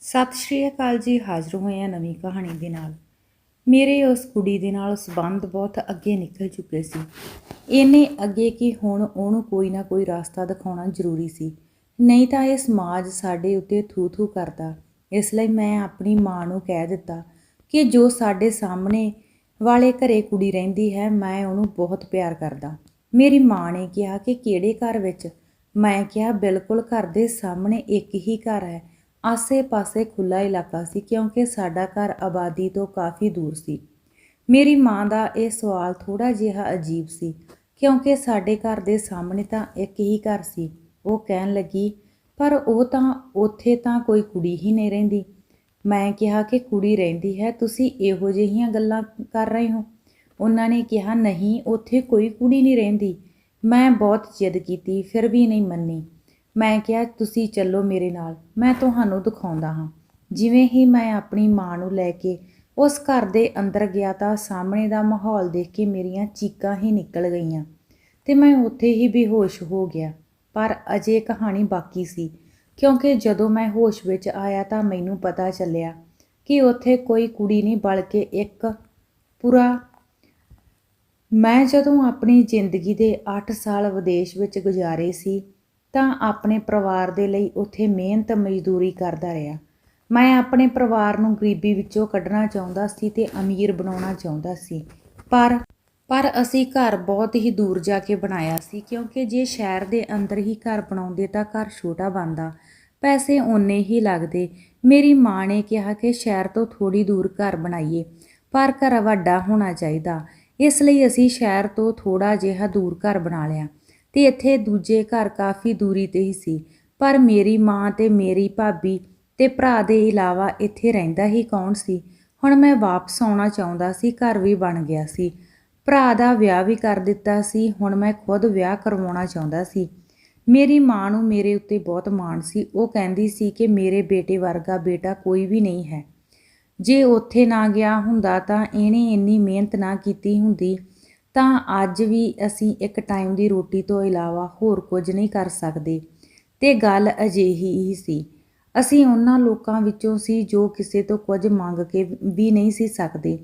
ਸਤਿ ਸ਼੍ਰੀ ਅਕਾਲ ਜੀ, ਹਾਜ਼ਰ ਹੋਏ ਆ ਨਵੀਂ ਕਹਾਣੀ ਦੇ ਨਾਲ। ਮੇਰੇ ਉਸ ਕੁੜੀ ਦੇ ਨਾਲ ਸੰਬੰਧ ਬਹੁਤ ਅੱਗੇ ਨਿਕਲ ਚੁੱਕੇ ਸੀ। ਇਹਨੇ ਅੱਗੇ ਕਿ ਹੁਣ ਉਹਨੂੰ ਕੋਈ ਨਾ ਕੋਈ ਰਸਤਾ ਦਿਖਾਉਣਾ ਜ਼ਰੂਰੀ ਸੀ। ਨਹੀਂ ਤਾਂ ਇਹ ਸਮਾਜ ਸਾਡੇ ਉੱਤੇ ਥੂ ਥੂ ਕਰਦਾ। ਇਸ ਲਈ ਮੈਂ ਆਪਣੀ ਮਾਂ ਨੂੰ ਕਹਿ ਦਿੱਤਾ ਕਿ ਜੋ ਸਾਡੇ ਸਾਹਮਣੇ ਵਾਲੇ ਘਰੇ ਕੁੜੀ ਰਹਿੰਦੀ ਹੈ, ਮੈਂ ਉਹਨੂੰ ਬਹੁਤ ਪਿਆਰ ਕਰਦਾ। ਮੇਰੀ ਮਾਂ ਨੇ ਕਿਹਾ ਕਿ ਕਿਹੜੇ ਘਰ ਵਿੱਚ? ਮੈਂ ਕਿਹਾ, ਬਿਲਕੁਲ ਘਰ ਦੇ ਸਾਹਮਣੇ ਇੱਕ ਹੀ ਘਰ ਹੈ। ਆਸੇ-ਪਾਸੇ ਖੁੱਲਾ ਇਲਾਕਾ ਸੀ ਕਿਉਂਕਿ ਸਾਡਾ ਘਰ ਆਬਾਦੀ ਤੋਂ ਕਾਫੀ ਦੂਰ ਸੀ। ਮੇਰੀ ਮਾਂ ਦਾ ਇਹ ਸਵਾਲ ਥੋੜਾ ਜਿਹਾ ਅਜੀਬ ਸੀ ਕਿਉਂਕਿ ਸਾਡੇ ਘਰ ਦੇ ਸਾਹਮਣੇ ਤਾਂ ਇੱਕ ਹੀ ਘਰ ਸੀ। ਉਹ ਕਹਿਣ ਲੱਗੀ, ਪਰ ਉਹ ਤਾਂ, ਉੱਥੇ ਤਾਂ ਕੋਈ ਕੁੜੀ ਹੀ ਨਹੀਂ ਰਹਿੰਦੀ। ਮੈਂ ਕਿਹਾ ਕਿ ਕੁੜੀ ਰਹਿੰਦੀ ਹੈ, ਤੁਸੀਂ ਇਹੋ ਜਿਹੀਆਂ ਗੱਲਾਂ ਕਰ ਰਹੇ ਹੋ। ਉਹਨਾਂ ਨੇ ਕਿਹਾ, ਨਹੀਂ, ਉੱਥੇ ਕੋਈ ਕੁੜੀ ਨਹੀਂ ਰਹਿੰਦੀ। ਮੈਂ ਬਹੁਤ ਜਿੱਦ ਕੀਤੀ, ਫਿਰ ਵੀ ਨਹੀਂ ਮੰਨੀ। ਮੈਂ ਕਿਹਾ, ਤੁਸੀਂ ਚੱਲੋ ਮੇਰੇ ਨਾਲ, ਮੈਂ ਤੁਹਾਨੂੰ ਦਿਖਾਉਂਦਾ ਹਾਂ। ਜਿਵੇਂ ਹੀ ਮੈਂ ਆਪਣੀ ਮਾਂ ਨੂੰ ਲੈ ਕੇ ਉਸ ਘਰ ਦੇ ਅੰਦਰ ਗਿਆ ਤਾਂ ਸਾਹਮਣੇ ਦਾ ਮਾਹੌਲ ਦੇਖ ਕੇ ਮੇਰੀਆਂ ਚੀਕਾਂ ਹੀ ਨਿਕਲ ਗਈਆਂ ਤੇ ਮੈਂ ਉੱਥੇ ਹੀ ਬੇਹੋਸ਼ ਹੋ ਗਿਆ। ਪਰ ਅਜੇ ਕਹਾਣੀ ਬਾਕੀ ਸੀ, ਕਿਉਂਕਿ ਜਦੋਂ ਮੈਂ ਹੋਸ਼ ਵਿੱਚ ਆਇਆ ਤਾਂ ਮੈਨੂੰ ਪਤਾ ਚੱਲਿਆ ਕਿ ਉੱਥੇ ਕੋਈ ਕੁੜੀ ਨਹੀਂ, ਬਲਕਿ ਇੱਕ ਪੂਰਾ ਮੈਂ ਜਦੋਂ ਆਪਣੀ ਜ਼ਿੰਦਗੀ ਦੇ 8 ਸਾਲ ਵਿਦੇਸ਼ ਵਿੱਚ ਗੁਜ਼ਾਰੇ ਸੀ ਤਾਂ ਆਪਣੇ ਪਰਿਵਾਰ ਦੇ ਲਈ ਉੱਥੇ ਮਿਹਨਤ ਮਜ਼ਦੂਰੀ ਕਰਦਾ ਰਿਹਾ। ਮੈਂ ਆਪਣੇ ਪਰਿਵਾਰ ਨੂੰ ਗਰੀਬੀ ਵਿੱਚੋਂ ਕੱਢਣਾ ਚਾਹੁੰਦਾ ਸੀ ਤੇ ਅਮੀਰ ਬਣਾਉਣਾ ਚਾਹੁੰਦਾ ਸੀ। ਪਰ ਪਰ ਅਸੀਂ ਘਰ ਬਹੁਤ ਹੀ ਦੂਰ ਜਾ ਕੇ ਬਣਾਇਆ ਸੀ ਕਿਉਂਕਿ ਜੇ ਸ਼ਹਿਰ ਦੇ ਅੰਦਰ ਹੀ ਘਰ ਬਣਾਉਂਦੇ ਤਾਂ ਘਰ ਛੋਟਾ ਬਣਦਾ। ਪੈਸੇ ਓਨੇ ਹੀ ਲੱਗਦੇ। ਮੇਰੀ ਮਾਂ ਨੇ ਕਿਹਾ ਕਿ ਸ਼ਹਿਰ ਤੋਂ ਥੋੜੀ ਦੂਰ ਘਰ ਬਣਾਈਏ, ਪਰ ਘਰ ਵੱਡਾ ਹੋਣਾ ਚਾਹੀਦਾ। ਇਸ ਲਈ ਅਸੀਂ ਸ਼ਹਿਰ ਤੋਂ ਥੋੜਾ ਜਿਹਾ ਦੂਰ ਘਰ ਬਣਾ ਲਿਆ। ਤੇ ਇੱਥੇ ਦੂਜੇ ਘਰ ਕਾਫੀ ਦੂਰੀ ਤੇ ਹੀ ਸੀ। ਪਰ ਮੇਰੀ ਮਾਂ ਤੇ ਮੇਰੀ ਭਾਬੀ ਤੇ ਭਰਾ ਦੇ ਇਲਾਵਾ ਇੱਥੇ ਰਹਿੰਦਾ ਹੀ ਕੌਣ ਸੀ? ਹੁਣ ਮੈਂ ਵਾਪਸ ਆਉਣਾ ਚਾਹੁੰਦਾ ਸੀ, ਘਰ ਵੀ ਬਣ ਗਿਆ ਸੀ। ਭਰਾ ਦਾ ਵਿਆਹ ਵੀ ਕਰ ਦਿੱਤਾ ਸੀ, ਹੁਣ ਮੈਂ ਖੁਦ ਵਿਆਹ ਕਰਵਾਉਣਾ ਚਾਹੁੰਦਾ ਸੀ। ਮੇਰੀ ਮਾਂ ਨੂੰ ਮੇਰੇ ਉੱਤੇ ਬਹੁਤ ਮਾਣ ਸੀ। ਉਹ ਕਹਿੰਦੀ ਸੀ ਕਿ ਮੇਰੇ ਬੇਟੇ ਵਰਗਾ ਬੇਟਾ ਕੋਈ ਵੀ ਨਹੀਂ ਹੈ। ਜੇ ਉੱਥੇ ਨਾ ਗਿਆ ਹੁੰਦਾ ਤਾਂ ਇਹਨੇ ਇੰਨੀ ਮਿਹਨਤ ਨਾ ਕੀਤੀ ਹੁੰਦੀ। ਤਾਂ ਅੱਜ ਵੀ ਅਸੀਂ ਇੱਕ ਟਾਈਮ ਦੀ ਰੋਟੀ ਤੋਂ ਇਲਾਵਾ ਹੋਰ ਕੁਝ ਨਹੀਂ ਕਰ ਸਕਦੇ। ਤੇ ਗੱਲ ਅਜਿਹੀ ਹੀ ਸੀ। ਅਸੀਂ ਉਹਨਾਂ ਲੋਕਾਂ ਵਿੱਚੋਂ ਸੀ ਜੋ ਕਿਸੇ ਤੋਂ ਕੁਝ ਮੰਗ ਕੇ ਵੀ ਨਹੀਂ ਸੀ ਸਕਦੇ।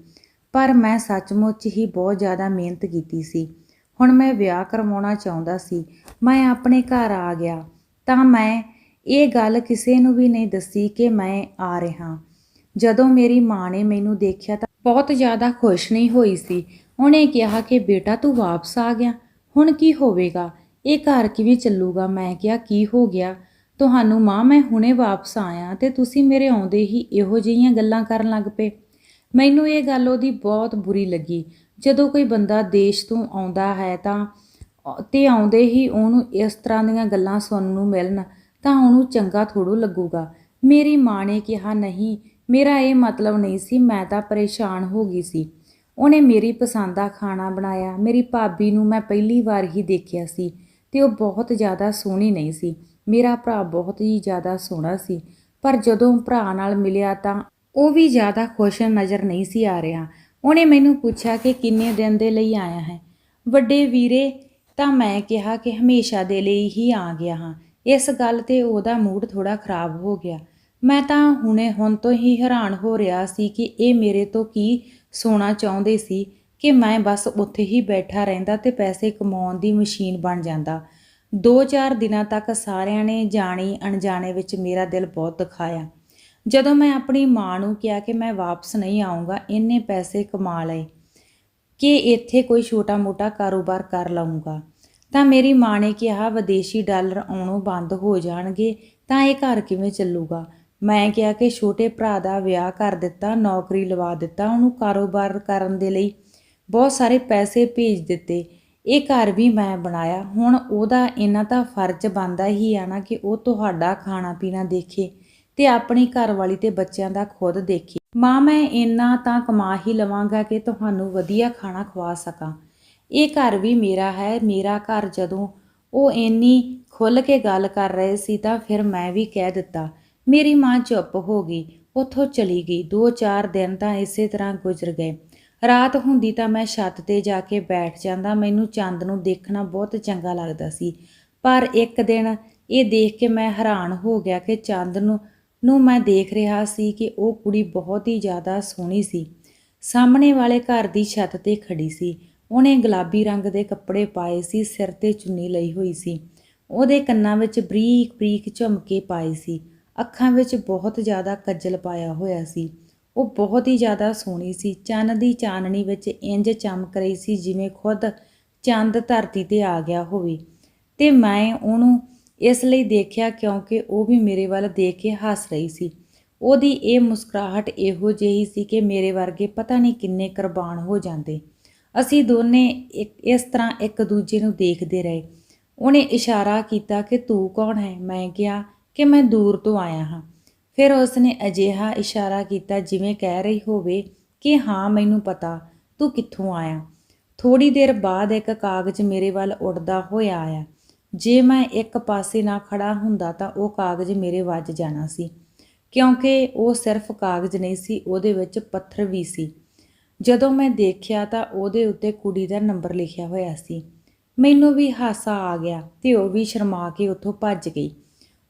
ਪਰ ਮੈਂ ਸੱਚਮੁੱਚ ਹੀ ਬਹੁਤ ਜ਼ਿਆਦਾ ਮਿਹਨਤ ਕੀਤੀ ਸੀ। ਹੁਣ ਮੈਂ ਵਿਆਹ ਕਰਵਾਉਣਾ ਚਾਹੁੰਦਾ ਸੀ। ਮੈਂ ਆਪਣੇ ਘਰ ਆ ਗਿਆ। ਤਾਂ ਮੈਂ ਇਹ ਗੱਲ ਕਿਸੇ ਨੂੰ ਵੀ ਨਹੀਂ ਦੱਸੀ ਕਿ ਮੈਂ ਆ ਰਿਹਾ। ਜਦੋਂ ਮੇਰੀ ਮਾਂ ਨੇ ਮੈਨੂੰ ਦੇਖਿਆ ਤਾਂ ਬਹੁਤ ਜ਼ਿਆਦਾ ਖੁਸ਼ ਨਹੀਂ ਹੋਈ ਸੀ। ਉਹਨੇ ਕਿਹਾ ਕਿ ਬੇਟਾ ਤੂੰ ਵਾਪਸ ਆ ਗਿਆ। ਹੁਣ ਕੀ ਹੋਵੇਗਾ? ਇਹ ਘਰ ਕਿਵੇਂ ਚੱਲੂਗਾ? ਮੈਂ ਕਿਹਾ, ਕੀ ਹੋ ਗਿਆ? ਤੁਹਾਨੂੰ ਮਾਂ, ਮੈਂ ਹੁਣੇ ਵਾਪਸ ਆਇਆ ਤੇ ਤੁਸੀਂ ਮੇਰੇ ਆਉਂਦੇ ਹੀ ਇਹੋ ਜਿਹੀਆਂ ਗੱਲਾਂ ਕਰਨ ਲੱਗ ਪਏ। ਮੈਨੂੰ ਇਹ ਗੱਲ ਉਹਦੀ ਬਹੁਤ ਬੁਰੀ ਲੱਗੀ। ਜਦੋਂ ਕੋਈ ਬੰਦਾ ਦੇਸ਼ ਤੋਂ ਆਉਂਦਾ ਹੈ ਤਾਂ ਤੇ ਆਉਂਦੇ ਹੀ ਉਹਨੂੰ ਇਸ ਤਰ੍ਹਾਂ ਦੀਆਂ ਗੱਲਾਂ ਸੁਣਨ ਨੂੰ ਮਿਲਣ ਤਾਂ ਉਹਨੂੰ ਚੰਗਾ ਥੋੜੋ ਲੱਗੂਗਾ। ਮੇਰੀ ਮਾਂ ਨੇ ਕਿਹਾ, ਨਹੀਂ, ਮੇਰਾ ਇਹ ਮਤਲਬ ਨਹੀਂ ਸੀ, ਮੈਂ ਤਾਂ ਪਰੇਸ਼ਾਨ ਹੋ ਗਈ ਸੀ। ਉਹਨੇ ਮੇਰੀ ਪਸੰਦ ਦਾ ਖਾਣਾ ਬਣਾਇਆ। ਮੇਰੀ ਭਾਬੀ ਨੂੰ ਮੈਂ ਪਹਿਲੀ ਵਾਰ ਹੀ ਦੇਖਿਆ ਸੀ ਤੇ ਉਹ ਬਹੁਤ ਜ਼ਿਆਦਾ ਸੋਹਣੀ ਨਹੀਂ ਸੀ। ਮੇਰਾ ਭਰਾ ਬਹੁਤ ਹੀ ਜ਼ਿਆਦਾ ਸੋਹਣਾ ਸੀ। ਪਰ ਜਦੋਂ ਭਰਾ ਨਾਲ ਮਿਲਿਆ ਤਾਂ ਉਹ ਵੀ ਜ਼ਿਆਦਾ ਖੁਸ਼ ਨਜ਼ਰ ਨਹੀਂ ਸੀ ਆ ਰਿਹਾ। ਉਹਨੇ ਮੈਨੂੰ ਪੁੱਛਿਆ ਕਿ ਕਿੰਨੇ ਦਿਨ ਦੇ ਲਈ ਆਇਆ ਹੈ? ਵੱਡੇ ਵੀਰੇ, ਤਾਂ ਮੈਂ ਕਿਹਾ ਕਿ ਹਮੇਸ਼ਾ ਦੇ ਲਈ ਹੀ ਆ ਗਿਆ ਹਾਂ। ਇਸ ਗੱਲ ਤੇ ਉਹਦਾ ਮੂਡ ਥੋੜਾ ਖਰਾਬ ਹੋ ਗਿਆ। ਮੈਂ ਤਾਂ ਹੁਣੇ ਹੁਣ ਤੋਂ ਹੀ ਹੈਰਾਨ ਹੋ ਰਿਹਾ ਸੀ ਕਿ ਇਹ ਮੇਰੇ ਤੋਂ ਕੀ ਸੋਨਾ ਚਾਹੁੰਦੇ ਸੀ ਕਿ ਮੈਂ ਬਸ ਉੱਥੇ ਹੀ ਬੈਠਾ ਰਹਿੰਦਾ ਤੇ ਪੈਸੇ ਕਮਾਉਣ ਦੀ ਮਸ਼ੀਨ ਬਣ ਜਾਂਦਾ। 2-4 ਦਿਨਾਂ ਤੱਕ ਸਾਰਿਆਂ ਨੇ ਜਾਣੀ ਅਣਜਾਣੇ ਵਿੱਚ ਮੇਰਾ ਦਿਲ ਬਹੁਤ ਦਿਖਾਇਆ। ਜਦੋਂ ਮੈਂ ਆਪਣੀ ਮਾਂ ਨੂੰ ਕਿਹਾ ਕਿ ਮੈਂ ਵਾਪਸ ਨਹੀਂ ਆਉਂਗਾ ਇੰਨੇ ਪੈਸੇ ਕਮਾ ਲਏ ਕਿ ਇੱਥੇ ਕੋਈ ਛੋਟਾ-ਮੋਟਾ ਕਾਰੋਬਾਰ ਕਰ ਲਵਾਂਗਾ ਤਾਂ ਮੇਰੀ ਮਾਂ ਨੇ ਕਿਹਾ, ਵਿਦੇਸ਼ੀ ਡਾਲਰ ਆਉਣੋਂ ਬੰਦ ਹੋ ਜਾਣਗੇ, ਤਾਂ ਇਹ ਘਰ ਕਿਵੇਂ ਚੱਲੂਗਾ? ਮੈਂ ਕਿਹਾ ਕਿ ਛੋਟੇ ਭਰਾ ਦਾ ਵਿਆਹ ਕਰ ਦਿੱਤਾ, ਨੌਕਰੀ ਲਵਾ ਦਿੱਤਾ, ਉਹਨੂੰ ਕਾਰੋਬਾਰ ਕਰਨ ਦੇ ਲਈ ਬਹੁਤ ਸਾਰੇ ਪੈਸੇ ਭੇਜ ਦਿੱਤੇ। ਇਹ ਘਰ ਵੀ ਮੈਂ ਬਣਾਇਆ। ਹੁਣ ਉਹਦਾ ਇਹਨਾਂ ਤਾਂ ਫਰਜ਼ ਬਣਦਾ ਹੀ ਆ ਨਾ ਕਿ ਉਹ ਤੁਹਾਡਾ ਖਾਣਾ ਪੀਣਾ ਦੇਖੇ ਤੇ ਆਪਣੀ ਘਰਵਾਲੀ ਤੇ ਬੱਚਿਆਂ ਦਾ ਖੁਦ ਦੇਖੇ। ਮਾਂ, ਮੈਂ ਇੰਨਾ ਤਾਂ ਕਮਾ ਹੀ ਲਵਾਂਗਾ ਕਿ ਤੁਹਾਨੂੰ ਵਧੀਆ ਖਾਣਾ ਖਵਾ ਸਕਾਂ। ਇਹ ਘਰ ਵੀ ਮੇਰਾ ਹੈ। ਮੇਰਾ ਘਰ ਜਦੋਂ ਉਹ ਇੰਨੀ ਖੁੱਲ ਕੇ ਗੱਲ ਕਰ ਰਹੇ ਸੀ ਤਾਂ ਫਿਰ ਮੈਂ ਵੀ ਕਹਿ ਦਿੱਤਾ ਮੇਰੀ ਮਾਂ ਚੁੱਪ ਹੋ ਗਈ। ਉੱਥੋਂ ਚਲੀ ਗਈ। 2-4 ਦਿਨ ਤਾਂ ਇਸੇ ਤਰ੍ਹਾਂ ਗੁਜ਼ਰ ਗਏ। ਰਾਤ ਹੁੰਦੀ ਤਾਂ ਮੈਂ ਛੱਤ ਤੇ ਜਾ ਕੇ ਬੈਠ ਜਾਂਦਾ। ਮੈਨੂੰ ਚੰਦ ਨੂੰ ਦੇਖਣਾ ਬਹੁਤ ਚੰਗਾ ਲੱਗਦਾ ਸੀ। ਪਰ ਇੱਕ ਦਿਨ ਇਹ ਦੇਖ ਕੇ ਮੈਂ ਹੈਰਾਨ ਹੋ ਗਿਆ ਕਿ ਚੰਦ ਨੂੰ ਨੂੰ ਮੈਂ ਦੇਖ ਰਿਹਾ ਸੀ ਕਿ ਉਹ ਕੁੜੀ ਬਹੁਤ ਹੀ ਜ਼ਿਆਦਾ ਸੋਹਣੀ ਸੀ। ਸਾਹਮਣੇ ਵਾਲੇ ਘਰ ਦੀ ਛੱਤ ਤੇ ਖੜੀ ਸੀ। ਉਹਨੇ ਗੁਲਾਬੀ ਰੰਗ ਦੇ ਕੱਪੜੇ ਪਾਏ ਸੀ, ਸਿਰ ਤੇ ਚੁੰਨੀ ਲਈ ਹੋਈ ਸੀ। ਉਹਦੇ ਕੰਨਾਂ ਵਿੱਚ ਬਰੀਕ ਬਰੀਕ ਝੁਮਕੇ ਪਾਏ ਸੀ। ਅੱਖਾਂ ਵਿੱਚ ਬਹੁਤ ਜ਼ਿਆਦਾ ਕੱਜਲ ਪਾਇਆ ਹੋਇਆ ਸੀ। ਉਹ ਬਹੁਤ ਹੀ ਜ਼ਿਆਦਾ ਸੋਹਣੀ ਸੀ। ਚੰਨ ਦੀ ਚਾਨਣੀ ਵਿੱਚ ਇੰਜ ਚਮਕ ਰਹੀ ਸੀ ਜਿਵੇਂ ਖੁਦ ਚੰਦ ਧਰਤੀ ਤੇ ਆ ਗਿਆ ਹੋਵੇ। ਤੇ ਮੈਂ ਉਹਨੂੰ ਇਸ ਲਈ ਦੇਖਿਆ ਕਿਉਂਕਿ ਉਹ ਵੀ ਮੇਰੇ ਵੱਲ ਦੇਖ ਕੇ ਹੱਸ ਰਹੀ ਸੀ। ਉਹਦੀ ਇਹ ਮੁਸਕਰਾਹਟ ਇਹੋ ਜਿਹੀ ਸੀ ਕਿ ਮੇਰੇ ਵਰਗੇ ਪਤਾ ਨਹੀਂ ਕਿੰਨੇ ਕੁਰਬਾਨ ਹੋ ਜਾਂਦੇ। ਅਸੀਂ ਦੋਨੇ ਇੱਕ- ਇਸ ਤਰ੍ਹਾਂ ਇੱਕ ਦੂਜੇ ਨੂੰ ਦੇਖਦੇ ਰਹੇ। ਉਹਨੇ ਇਸ਼ਾਰਾ ਕੀਤਾ ਕਿ ਤੂੰ ਕੌਣ ਹੈ? ਮੈਂ ਕਿਹਾ ਕਿ ਮੈਂ ਦੂਰ ਤੋਂ ਆਇਆ ਹਾਂ। ਫਿਰ ਉਸਨੇ ਅਜਿਹਾ ਇਸ਼ਾਰਾ ਕੀਤਾ ਜਿਵੇਂ ਕਹਿ ਰਹੀ ਹੋਵੇ ਕਿ ਹਾਂ, ਮੈਨੂੰ ਪਤਾ, ਤੂੰ ਕਿੱਥੋਂ ਆਇਆ? ਥੋੜੀ ਦੇਰ ਬਾਅਦ ਇੱਕ ਕਾਗਜ਼ ਮੇਰੇ ਵੱਲ ਉੱਡਦਾ ਹੋਇਆ ਆਇਆ। ਜੇ ਮੈਂ ਇੱਕ ਪਾਸੇ ਨਾ ਖੜਾ ਹੁੰਦਾ ਤਾਂ ਉਹ ਕਾਗਜ਼ ਮੇਰੇ ਵੱਜ ਜਾਣਾ ਸੀ, ਕਿਉਂਕਿ ਉਹ ਸਿਰਫ ਕਾਗਜ਼ ਨਹੀਂ ਸੀ, ਉਹਦੇ ਵਿੱਚ ਪੱਥਰ ਵੀ ਸੀ। ਜਦੋਂ ਮੈਂ ਦੇਖਿਆ ਤਾਂ ਉਹਦੇ ਉੱਤੇ ਕੁੜੀ ਦਾ ਨੰਬਰ ਲਿਖਿਆ ਹੋਇਆ ਸੀ। ਮੈਨੂੰ ਵੀ ਹਾਸਾ ਆ ਗਿਆ ਤੇ ਉਹ ਵੀ ਸ਼ਰਮਾ ਕੇ ਉੱਥੋਂ ਭੱਜ ਗਈ।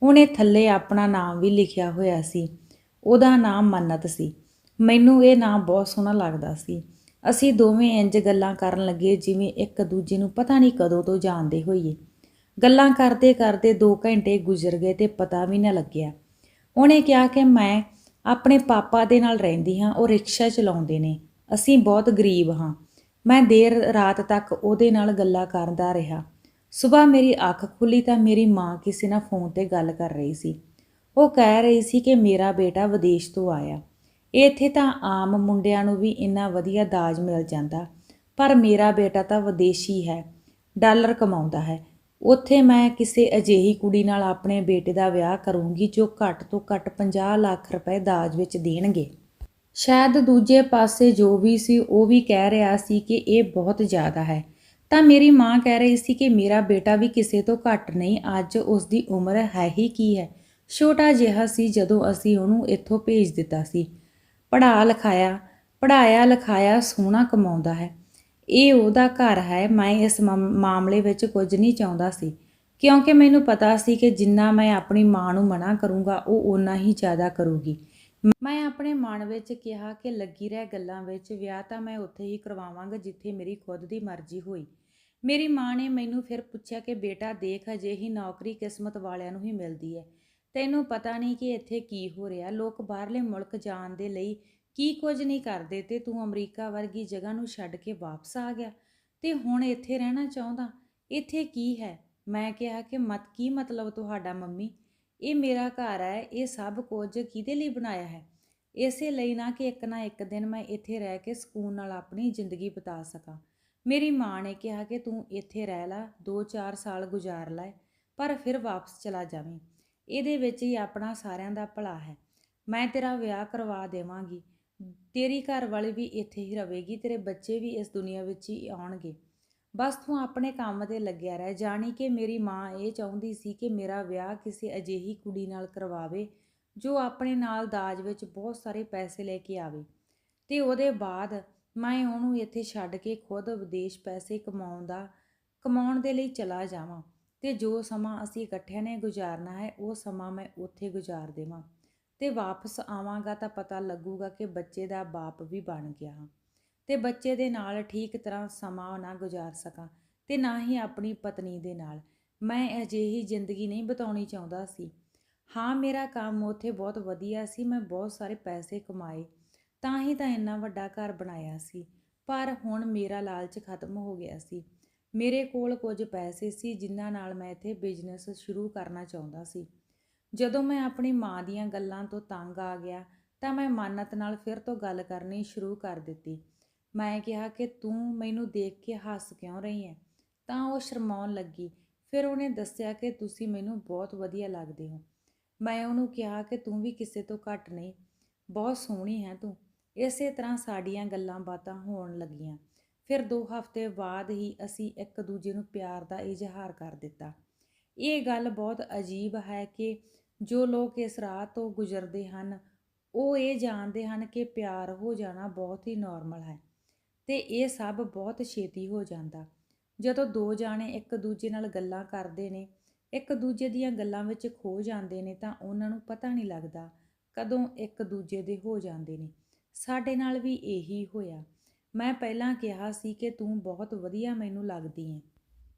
ਉਹਨੇ ਥੱਲੇ ਆਪਣਾ ਨਾਮ ਵੀ ਲਿਖਿਆ ਹੋਇਆ ਸੀ। ਉਹਦਾ ਨਾਮ ਮੰਨਤ ਸੀ। ਮੈਨੂੰ ਇਹ ਨਾਮ ਬਹੁਤ ਸੋਹਣਾ ਲੱਗਦਾ ਸੀ। ਅਸੀਂ ਦੋਵੇਂ ਇੰਜ ਗੱਲਾਂ ਕਰਨ ਲੱਗੇ ਜਿਵੇਂ ਇੱਕ ਦੂਜੇ ਨੂੰ ਪਤਾ ਨਹੀਂ ਕਦੋਂ ਤੋਂ ਜਾਣਦੇ ਹੋਈਏ। ਗੱਲਾਂ ਕਰਦੇ ਕਰਦੇ 2 ਘੰਟੇ ਗੁਜ਼ਰ ਗਏ ਤੇ ਪਤਾ ਵੀ ਨਾ ਲੱਗਿਆ। ਉਹਨੇ ਕਿਹਾ ਕਿ ਮੈਂ ਆਪਣੇ ਪਾਪਾ ਦੇ ਨਾਲ ਰਹਿੰਦੀ ਹਾਂ, ਉਹ ਰਿਕਸ਼ਾ ਚਲਾਉਂਦੇ ਨੇ। ਅਸੀਂ ਬਹੁਤ ਗਰੀਬ ਹਾਂ। ਮੈਂ ਦੇਰ ਰਾਤ ਤੱਕ ਉਹਦੇ ਨਾਲ ਗੱਲਾਂ ਕਰਦਾ ਰਿਹਾ। ਸਵੇਰ ਮੇਰੀ ਅੱਖ ਖੁੱਲੀ ਤਾਂ ਮੇਰੀ ਮਾਂ ਕਿਸੇ ਨਾਲ ਫੋਨ ਤੇ ਗੱਲ ਕਰ ਰਹੀ ਸੀ। ਉਹ ਕਹਿ ਰਹੀ ਸੀ ਕਿ ਮੇਰਾ ਬੇਟਾ ਵਿਦੇਸ਼ ਤੋਂ ਆਇਆ। ਇੱਥੇ ਤਾਂ ਆਮ ਮੁੰਡਿਆਂ ਨੂੰ ਵੀ ਇੰਨਾ ਵਧੀਆ ਦਾਜ ਮਿਲ ਜਾਂਦਾ, ਪਰ ਮੇਰਾ ਬੇਟਾ ਤਾਂ ਵਿਦੇਸ਼ੀ ਹੈ, ਡਾਲਰ ਕਮਾਉਂਦਾ ਹੈ। ਉੱਥੇ ਮੈਂ ਕਿਸੇ ਅਜਿਹੀ ਕੁੜੀ ਨਾਲ ਆਪਣੇ ਬੇਟੇ ਦਾ ਵਿਆਹ ਕਰੂੰਗੀ ਜੋ ਘੱਟ ਤੋਂ ਘੱਟ 50 ਲੱਖ ਰੁਪਏ ਦਾਜ ਵਿੱਚ ਦੇਣਗੇ। ਸ਼ਾਇਦ ਦੂਜੇ ਪਾਸੇ ਜੋ ਵੀ ਸੀ, ਉਹ ਵੀ ਕਹਿ ਰਿਹਾ ਸੀ ਕਿ ਇਹ ਬਹੁਤ ਜ਼ਿਆਦਾ ਹੈ। ਤਾਂ ਮੇਰੀ ਮਾਂ ਕਹਿ ਰਹੀ ਸੀ ਕਿ ਮੇਰਾ ਬੇਟਾ ਵੀ ਕਿਸੇ ਤੋਂ ਘੱਟ ਨਹੀਂ, ਅੱਜ ਉਸ ਦੀ ਉਮਰ ਹੈ ਹੀ ਕੀ ਹੈ? ਛੋਟਾ ਜਿਹਾ ਸੀ ਜਦੋਂ ਅਸੀਂ ਉਹਨੂੰ ਇੱਥੋਂ ਭੇਜ ਦਿੱਤਾ ਸੀ। ਪੜ੍ਹਾ ਲਿਖਾਇਆ, ਪੜ੍ਹਾਇਆ ਲਿਖਾਇਆ ਸੋਹਣਾ ਕਮਾਉਂਦਾ ਹੈ। ਇਹ ਉਹਦਾ ਘਰ ਹੈ, ਮੈਂ ਇਸ ਮਾਮਲੇ ਵਿੱਚ ਕੁਝ ਨਹੀਂ ਚਾਹੁੰਦਾ ਸੀ। ਕਿਉਂਕਿ ਮੈਨੂੰ ਪਤਾ ਸੀ ਕਿ ਜਿੰਨਾ ਮੈਂ ਆਪਣੀ ਮਾਂ ਨੂੰ ਮਨਾ ਕਰੂੰਗਾ, ਉਹ ਓਨਾ ਹੀ ਜ਼ਿਆਦਾ ਕਰੂਗੀ। ਮੈਂ ਆਪਣੇ ਮਨ ਵਿੱਚ ਕਿਹਾ ਕਿ ਲੱਗੀ ਰਹਿ ਗੱਲਾਂ ਵਿੱਚ, ਵਿਆਹ ਤਾਂ ਮੈਂ ਉੱਥੇ ਹੀ ਕਰਵਾਵਾਂਗਾ ਜਿੱਥੇ ਮੇਰੀ ਖੁਦ ਦੀ ਮਰਜ਼ੀ ਹੋਈ। ਮੇਰੀ ਮਾਂ ਨੇ ਮੈਨੂੰ ਫਿਰ ਪੁੱਛਿਆ ਕਿ ਬੇਟਾ ਦੇਖ ਅਜਿਹੀ ਨੌਕਰੀ ਕਿਸਮਤ ਵਾਲਿਆਂ ਨੂੰ ਹੀ ਮਿਲਦੀ ਹੈ। ਤੈਨੂੰ ਪਤਾ ਨਹੀਂ ਕਿ ਇੱਥੇ ਕੀ ਹੋ ਰਿਹਾ। ਲੋਕ ਬਾਹਰਲੇ ਮੁਲਕ ਜਾਣ ਦੇ ਲਈ ਕੀ ਕੁਝ ਨਹੀਂ ਕਰਦੇ ਤੇ ਤੂੰ ਅਮਰੀਕਾ ਵਰਗੀ ਜਗ੍ਹਾ ਨੂੰ ਛੱਡ ਕੇ ਵਾਪਸ ਆ ਗਿਆ। ਤੇ ਹੁਣ ਇੱਥੇ ਰਹਿਣਾ ਚਾਹੁੰਦਾ? ਇੱਥੇ ਕੀ ਹੈ? ਮੈਂ ਕਿਹਾ ਕਿ ਮਤ, ਕੀ ਮਤਲਬ ਤੁਹਾਡਾ ਮੰਮੀ? ਇਹ ਮੇਰਾ ਘਰ ਹੈ, ਇਹ ਸਭ ਕੁਝ ਕਿਹਦੇ ਲਈ ਬਣਾਇਆ ਹੈ? ਇਸੇ ਲਈ ਨਾ ਕਿ ਇੱਕ ਨਾ ਇੱਕ ਦਿਨ ਮੈਂ ਇੱਥੇ ਰਹਿ ਕੇ ਸਕੂਨ ਨਾਲ ਆਪਣੀ ਜ਼ਿੰਦਗੀ ਬਿਤਾ ਸਕਾਂ। ਮੇਰੀ ਮਾਂ ਨੇ ਕਿਹਾ ਕਿ ਤੂੰ ਇੱਥੇ ਰਹਿ ਲੈ 2-4 ਸਾਲ ਗੁਜ਼ਾਰ ਲੈ, ਪਰ ਫਿਰ ਵਾਪਸ ਚਲਾ ਜਾਵੇਂ। ਇਹਦੇ ਵਿੱਚ ਹੀ ਆਪਣਾ ਸਾਰਿਆਂ ਦਾ ਭਲਾ ਹੈ। ਮੈਂ ਤੇਰਾ ਵਿਆਹ ਕਰਵਾ ਦੇਵਾਂਗੀ। ਤੇਰੀ ਘਰ ਵਾਲੀ ਵੀ ਇੱਥੇ ਹੀ ਰਹੇਗੀ, ਤੇਰੇ ਬੱਚੇ ਵੀ ਇਸ ਦੁਨੀਆ ਵਿੱਚ ਹੀ ਆਉਣਗੇ। ਬਸ ਤੂੰ ਆਪਣੇ ਕੰਮ ਤੇ ਲੱਗਿਆ ਰਹਿ। ਜਾਣੀ ਕਿ ਮੇਰੀ ਮਾਂ ਇਹ ਚਾਹੁੰਦੀ ਸੀ ਕਿ ਮੇਰਾ ਵਿਆਹ ਕਿਸੇ ਅਜਿਹੀ ਕੁੜੀ ਨਾਲ ਕਰਵਾਵੇ, ਜੋ ਆਪਣੇ ਨਾਲ ਦਾਜ ਵਿੱਚ ਬਹੁਤ ਸਾਰੇ ਪੈਸੇ ਲੈ ਕੇ ਆਵੇ। ਤੇ ਉਹਦੇ ਬਾਅਦ ਮੈਂ ਉਹਨੂੰ ਇੱਥੇ ਛੱਡ ਕੇ ਖੁਦ ਵਿਦੇਸ਼ ਪੈਸੇ ਕਮਾਉਣ ਦਾ, ਕਮਾਉਣ ਦੇ ਲਈ ਚਲਾ ਜਾਵਾਂ ਤੇ ਜੋ ਸਮਾਂ ਅਸੀਂ ਇਕੱਠਿਆਂ ਨੇ ਗੁਜ਼ਾਰਨਾ ਹੈ, ਉਹ ਸਮਾਂ ਮੈਂ ਉੱਥੇ ਗੁਜ਼ਾਰ ਦੇਵਾਂ ਤੇ ਵਾਪਸ ਆਵਾਂਗਾ ਤਾਂ ਪਤਾ ਲੱਗੂਗਾ ਕਿ ਬੱਚੇ ਦਾ ਬਾਪ ਵੀ ਬਣ ਗਿਆ ਹਾਂ ਤੇ ਬੱਚੇ ਦੇ ਨਾਲ ਠੀਕ ਤਰ੍ਹਾਂ ਸਮਾਂ ਨਾ ਗੁਜ਼ਾਰ ਸਕਾਂ ਤੇ ਨਾ ਹੀ ਆਪਣੀ ਪਤਨੀ ਦੇ ਨਾਲ। ਮੈਂ ਅਜਿਹੀ ਜ਼ਿੰਦਗੀ ਨਹੀਂ ਬਿਤਾਉਣੀ ਚਾਹੁੰਦਾ ਸੀ। ਹਾਂ, ਮੇਰਾ ਕੰਮ ਉੱਥੇ ਬਹੁਤ ਵਧੀਆ ਸੀ, ਮੈਂ ਬਹੁਤ ਸਾਰੇ ਪੈਸੇ ਕਮਾਏ ਤਾਂ ਹੀ ਤਾਂ ਇੰਨਾ ਵੱਡਾ ਘਰ ਬਣਾਇਆ ਸੀ। ਪਰ ਹੁਣ ਮੇਰਾ ਲਾਲਚ ਖਤਮ ਹੋ ਗਿਆ ਸੀ। ਮੇਰੇ ਕੋਲ ਕੁਝ ਪੈਸੇ ਸੀ, ਜਿਨ੍ਹਾਂ ਨਾਲ ਮੈਂ ਇੱਥੇ ਬਿਜ਼ਨਸ ਸ਼ੁਰੂ ਕਰਨਾ ਚਾਹੁੰਦਾ ਸੀ। ਜਦੋਂ ਮੈਂ ਆਪਣੀ ਮਾਂ ਦੀਆਂ ਗੱਲਾਂ ਤੋਂ ਤੰਗ ਆ ਗਿਆ, ਤਾਂ ਮੈਂ ਮਾਨਤ ਨਾਲ ਫਿਰ ਤੋਂ ਗੱਲ ਕਰਨੀ ਸ਼ੁਰੂ ਕਰ ਦਿੱਤੀ। ਮੈਂ ਕਿਹਾ ਕਿ ਤੂੰ ਮੈਨੂੰ ਦੇਖ ਕੇ ਹੱਸ ਕਿਉਂ ਰਹੀ ਹੈ ਤਾਂ ਉਹ ਸ਼ਰਮਾਉਣ ਲੱਗੀ। ਫਿਰ ਉਹਨੇ ਦੱਸਿਆ ਕਿ ਤੁਸੀਂ ਮੈਨੂੰ ਬਹੁਤ ਵਧੀਆ ਲੱਗਦੇ ਹੋ। ਮੈਂ ਉਹਨੂੰ ਕਿਹਾ ਕਿ ਤੂੰ ਵੀ ਕਿਸੇ ਤੋਂ ਘੱਟ ਨਹੀਂ। ਬਹੁਤ ਸੋਹਣੀ ਹੈ ਤੂੰ। ਇਸੇ ਤਰ੍ਹਾਂ ਸਾਡੀਆਂ ਗੱਲਾਂ ਬਾਤਾਂ ਹੋਣ ਲੱਗੀਆਂ। ਫਿਰ 2 ਹਫ਼ਤੇ ਬਾਅਦ ਹੀ ਅਸੀਂ ਇੱਕ ਦੂਜੇ ਨੂੰ ਪਿਆਰ ਦਾ ਇਜ਼ਹਾਰ ਕਰ ਦਿੱਤਾ। ਇਹ ਗੱਲ ਬਹੁਤ ਅਜੀਬ ਹੈ ਕਿ ਜੋ ਲੋਕ ਇਸ ਰਾਹ ਤੋਂ ਗੁਜ਼ਰਦੇ ਹਨ, ਉਹ ਇਹ ਜਾਣਦੇ ਹਨ ਕਿ ਪਿਆਰ ਹੋ ਜਾਣਾ ਬਹੁਤ ਹੀ ਨਾਰਮਲ ਹੈ ਤੇ ਇਹ ਸਭ ਬਹੁਤ ਛੇਤੀ ਹੋ ਜਾਂਦਾ। ਜਦੋਂ ਦੋ ਜਾਣੇ ਇੱਕ ਦੂਜੇ ਨਾਲ ਗੱਲਾਂ ਕਰਦੇ ਨੇ, ਇੱਕ ਦੂਜੇ ਦੀਆਂ ਗੱਲਾਂ ਵਿੱਚ ਖੋ ਜਾਂਦੇ ਨੇ ਤਾਂ ਉਹਨਾਂ ਨੂੰ ਪਤਾ ਨਹੀਂ ਲੱਗਦਾ ਕਦੋਂ ਇੱਕ ਦੂਜੇ ਦੇ ਹੋ ਜਾਂਦੇ ਨੇ। ਸਾਡੇ ਨਾਲ ਵੀ ਇਹੀ ਹੋਇਆ। ਮੈਂ ਪਹਿਲਾਂ ਕਿਹਾ ਸੀ ਕਿ ਤੂੰ ਬਹੁਤ ਵਧੀਆ ਮੈਨੂੰ ਲੱਗਦੀ ਹੈ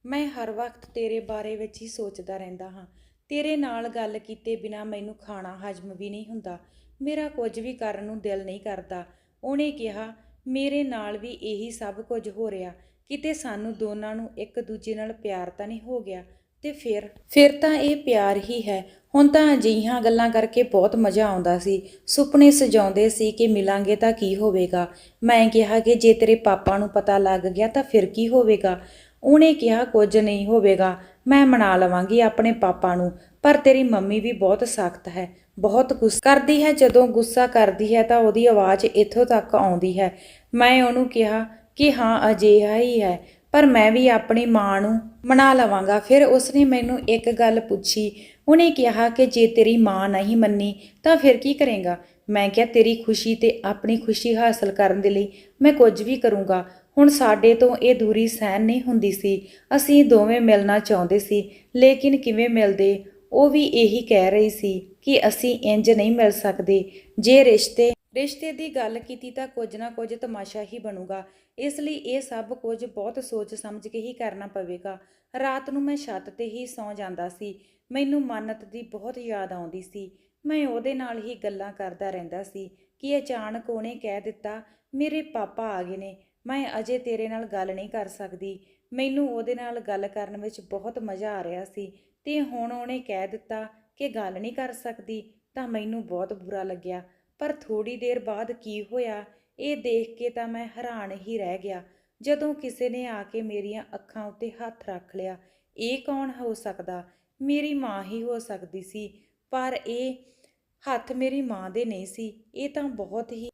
ਮੈਂ ਹਰ ਵਕਤ ਤੇਰੇ ਬਾਰੇ ਵਿੱਚ ਹੀ ਸੋਚਦਾ ਰਹਿੰਦਾ ਹਾਂ। ਤੇਰੇ ਨਾਲ ਗੱਲ ਕੀਤੇ ਬਿਨਾ ਮੈਨੂੰ ਖਾਣਾ ਹਜਮ ਵੀ ਨਹੀਂ ਹੁੰਦਾ। ਮੇਰਾ ਕੁਝ ਵੀ ਕਰਨ ਨੂੰ ਦਿਲ ਨਹੀਂ ਕਰਦਾ। ਉਹਨੇ ਕਿਹਾ, ਮੇਰੇ ਨਾਲ ਵੀ ਇਹੀ ਸਭ ਕੁਝ ਹੋ ਰਿਹਾ। ਕਿਤੇ ਸਾਨੂੰ ਦੋਨਾਂ ਨੂੰ ਇੱਕ ਦੂਜੇ ਨਾਲ ਪਿਆਰ ਤਾਂ ਨਹੀਂ ਹੋ ਗਿਆ। ਤੇ ਫਿਰ ਫਿਰ ਤਾਂ ਇਹ ਪਿਆਰ ਹੀ ਹੈ। ਹੁਣ ਤਾਂ ਅਜਿਹੀਆਂ ਗੱਲਾਂ ਕਰਕੇ ਬਹੁਤ ਮਜ਼ਾ ਆਉਂਦਾ ਸੀ। ਸੁਪਨੇ ਸਜਾਉਂਦੇ ਸੀ ਕਿ ਮਿਲਾਂਗੇ ਤਾਂ ਕੀ ਹੋਵੇਗਾ। ਮੈਂ ਕਿਹਾ ਕਿ ਜੇ ਤੇਰੇ ਪਾਪਾ ਨੂੰ ਪਤਾ ਲੱਗ ਗਿਆ ਤਾਂ ਫਿਰ ਕੀ ਹੋਵੇਗਾ। ਉਹਨੇ ਕਿਹਾ, ਕੁਝ ਨਹੀਂ ਹੋਵੇਗਾ। ਮੈਂ ਮਨਾ ਲਵਾਂਗੀ ਆਪਣੇ ਪਾਪਾ ਨੂੰ। ਪਰ ਤੇਰੀ ਮੰਮੀ ਵੀ ਬਹੁਤ ਸਖਤ ਹੈ। ਬਹੁਤ ਗੁੱਸਾ ਕਰਦੀ ਹੈ। ਜਦੋਂ ਗੁੱਸਾ ਕਰਦੀ ਹੈ ਤਾਂ ਉਹਦੀ ਆਵਾਜ਼ ਇੱਥੋਂ ਤੱਕ ਆਉਂਦੀ ਹੈ। ਮੈਂ ਉਹਨੂੰ ਕਿਹਾ ਕਿ ਹਾਂ, ਅਜਿਹਾ ਹੀ ਹੈ। ਪਰ ਮੈਂ ਵੀ ਆਪਣੀ ਮਾਂ ਨੂੰ ਮਨਾ ਲਵਾਂਗਾ। ਫਿਰ ਉਸਨੇ ਮੈਨੂੰ ਇੱਕ ਗੱਲ ਪੁੱਛੀ। ਉਹਨੇ ਕਿਹਾ ਕਿ ਜੇ ਤੇਰੀ ਮਾਂ ਨਹੀਂ ਮੰਨੀ, ਤਾਂ ਫਿਰ ਕੀ ਕਰੇਗਾ? ਮੈਂ ਕਿਹਾ, ਤੇਰੀ ਖੁਸ਼ੀ ਤੇ ਆਪਣੀ ਖੁਸ਼ੀ ਹਾਸਲ ਕਰਨ ਦੇ ਲਈ ਮੈਂ ਕੁਝ ਵੀ ਕਰੂੰਗਾ। ਹੁਣ ਸਾਡੇ ਤੋਂ ਇਹ ਦੂਰੀ ਸਹਿਨ ਨਹੀਂ ਹੁੰਦੀ ਸੀ। ਅਸੀਂ ਦੋਵੇਂ ਮਿਲਣਾ ਚਾਹੁੰਦੇ ਸੀ, ਲੇਕਿਨ ਕਿਵੇਂ ਮਿਲਦੇ? ਉਹ ਵੀ ਇਹੀ ਕਹਿ ਰਹੀ ਸੀ ਕਿ ਅਸੀਂ ਇੰਜ ਨਹੀਂ ਮਿਲ ਸਕਦੇ। ਜੇ ਰਿਸ਼ਤੇ ਰਿਸ਼ਤੇ ਦੀ ਗੱਲ ਕੀਤੀ ਤਾਂ ਕੁਝ ਨਾ ਕੁਝ ਤਮਾਸ਼ਾ ਹੀ ਬਣੂਗਾ। ਇਸ ਲਈ ਇਹ ਸਭ ਕੁਝ ਬਹੁਤ ਸੋਚ ਸਮਝ ਕੇ ਹੀ ਕਰਨਾ ਪਵੇਗਾ। ਰਾਤ ਨੂੰ ਮੈਂ ਛੱਤ ਤੇ ਹੀ ਸੌਂ ਜਾਂਦਾ ਸੀ। ਮੈਨੂੰ ਮੰਨਤ ਦੀ ਬਹੁਤ ਯਾਦ ਆਉਂਦੀ ਸੀ। ਮੈਂ ਉਹਦੇ ਨਾਲ ਹੀ ਗੱਲਾਂ ਕਰਦਾ ਰਹਿੰਦਾ ਸੀ ਕਿ ਅਚਾਨਕ ਉਹਨੇ ਕਹਿ ਦਿੱਤਾ, ਮੇਰੇ ਪਾਪਾ ਆ ਗਏ ਨੇ। ਮੈਂ ਅਜੇ ਤੇਰੇ ਨਾਲ ਗੱਲ ਨਹੀਂ ਕਰ ਸਕਦੀ। ਮੈਨੂੰ ਉਹਦੇ ਨਾਲ ਗੱਲ ਕਰਨ ਵਿੱਚ ਬਹੁਤ ਮਜ਼ਾ ਆ ਰਿਹਾ ਸੀ। ਤੇ ਹੁਣ ਉਹਨੇ ਕਹਿ ਦਿੱਤਾ ਕਿ ਗੱਲ ਨਹੀਂ ਕਰ ਸਕਦੀ, ਤਾਂ ਮੈਨੂੰ ਬਹੁਤ ਬੁਰਾ ਲੱਗਿਆ। ਪਰ ਥੋੜੀ ਦੇਰ ਬਾਅਦ ਕੀ ਹੋਇਆ, ਇਹ ਦੇਖ ਕੇ ਤਾਂ ਮੈਂ ਹੈਰਾਨ ਹੀ ਰਹਿ ਗਿਆ। ਜਦੋਂ ਕਿਸੇ ਨੇ ਆ ਕੇ ਮੇਰੀਆਂ ਅੱਖਾਂ ਉੱਤੇ ਹੱਥ ਰੱਖ ਲਿਆ, ਇਹ ਕੌਣ ਹੋ ਸਕਦਾ? ਮੇਰੀ ਮਾਂ ਹੀ ਹੋ ਸਕਦੀ ਸੀ, ਪਰ ਇਹ ਹੱਥ ਮੇਰੀ ਮਾਂ ਦੇ ਨਹੀਂ ਸੀ। ਇਹ ਤਾਂ ਬਹੁਤ ਹੀ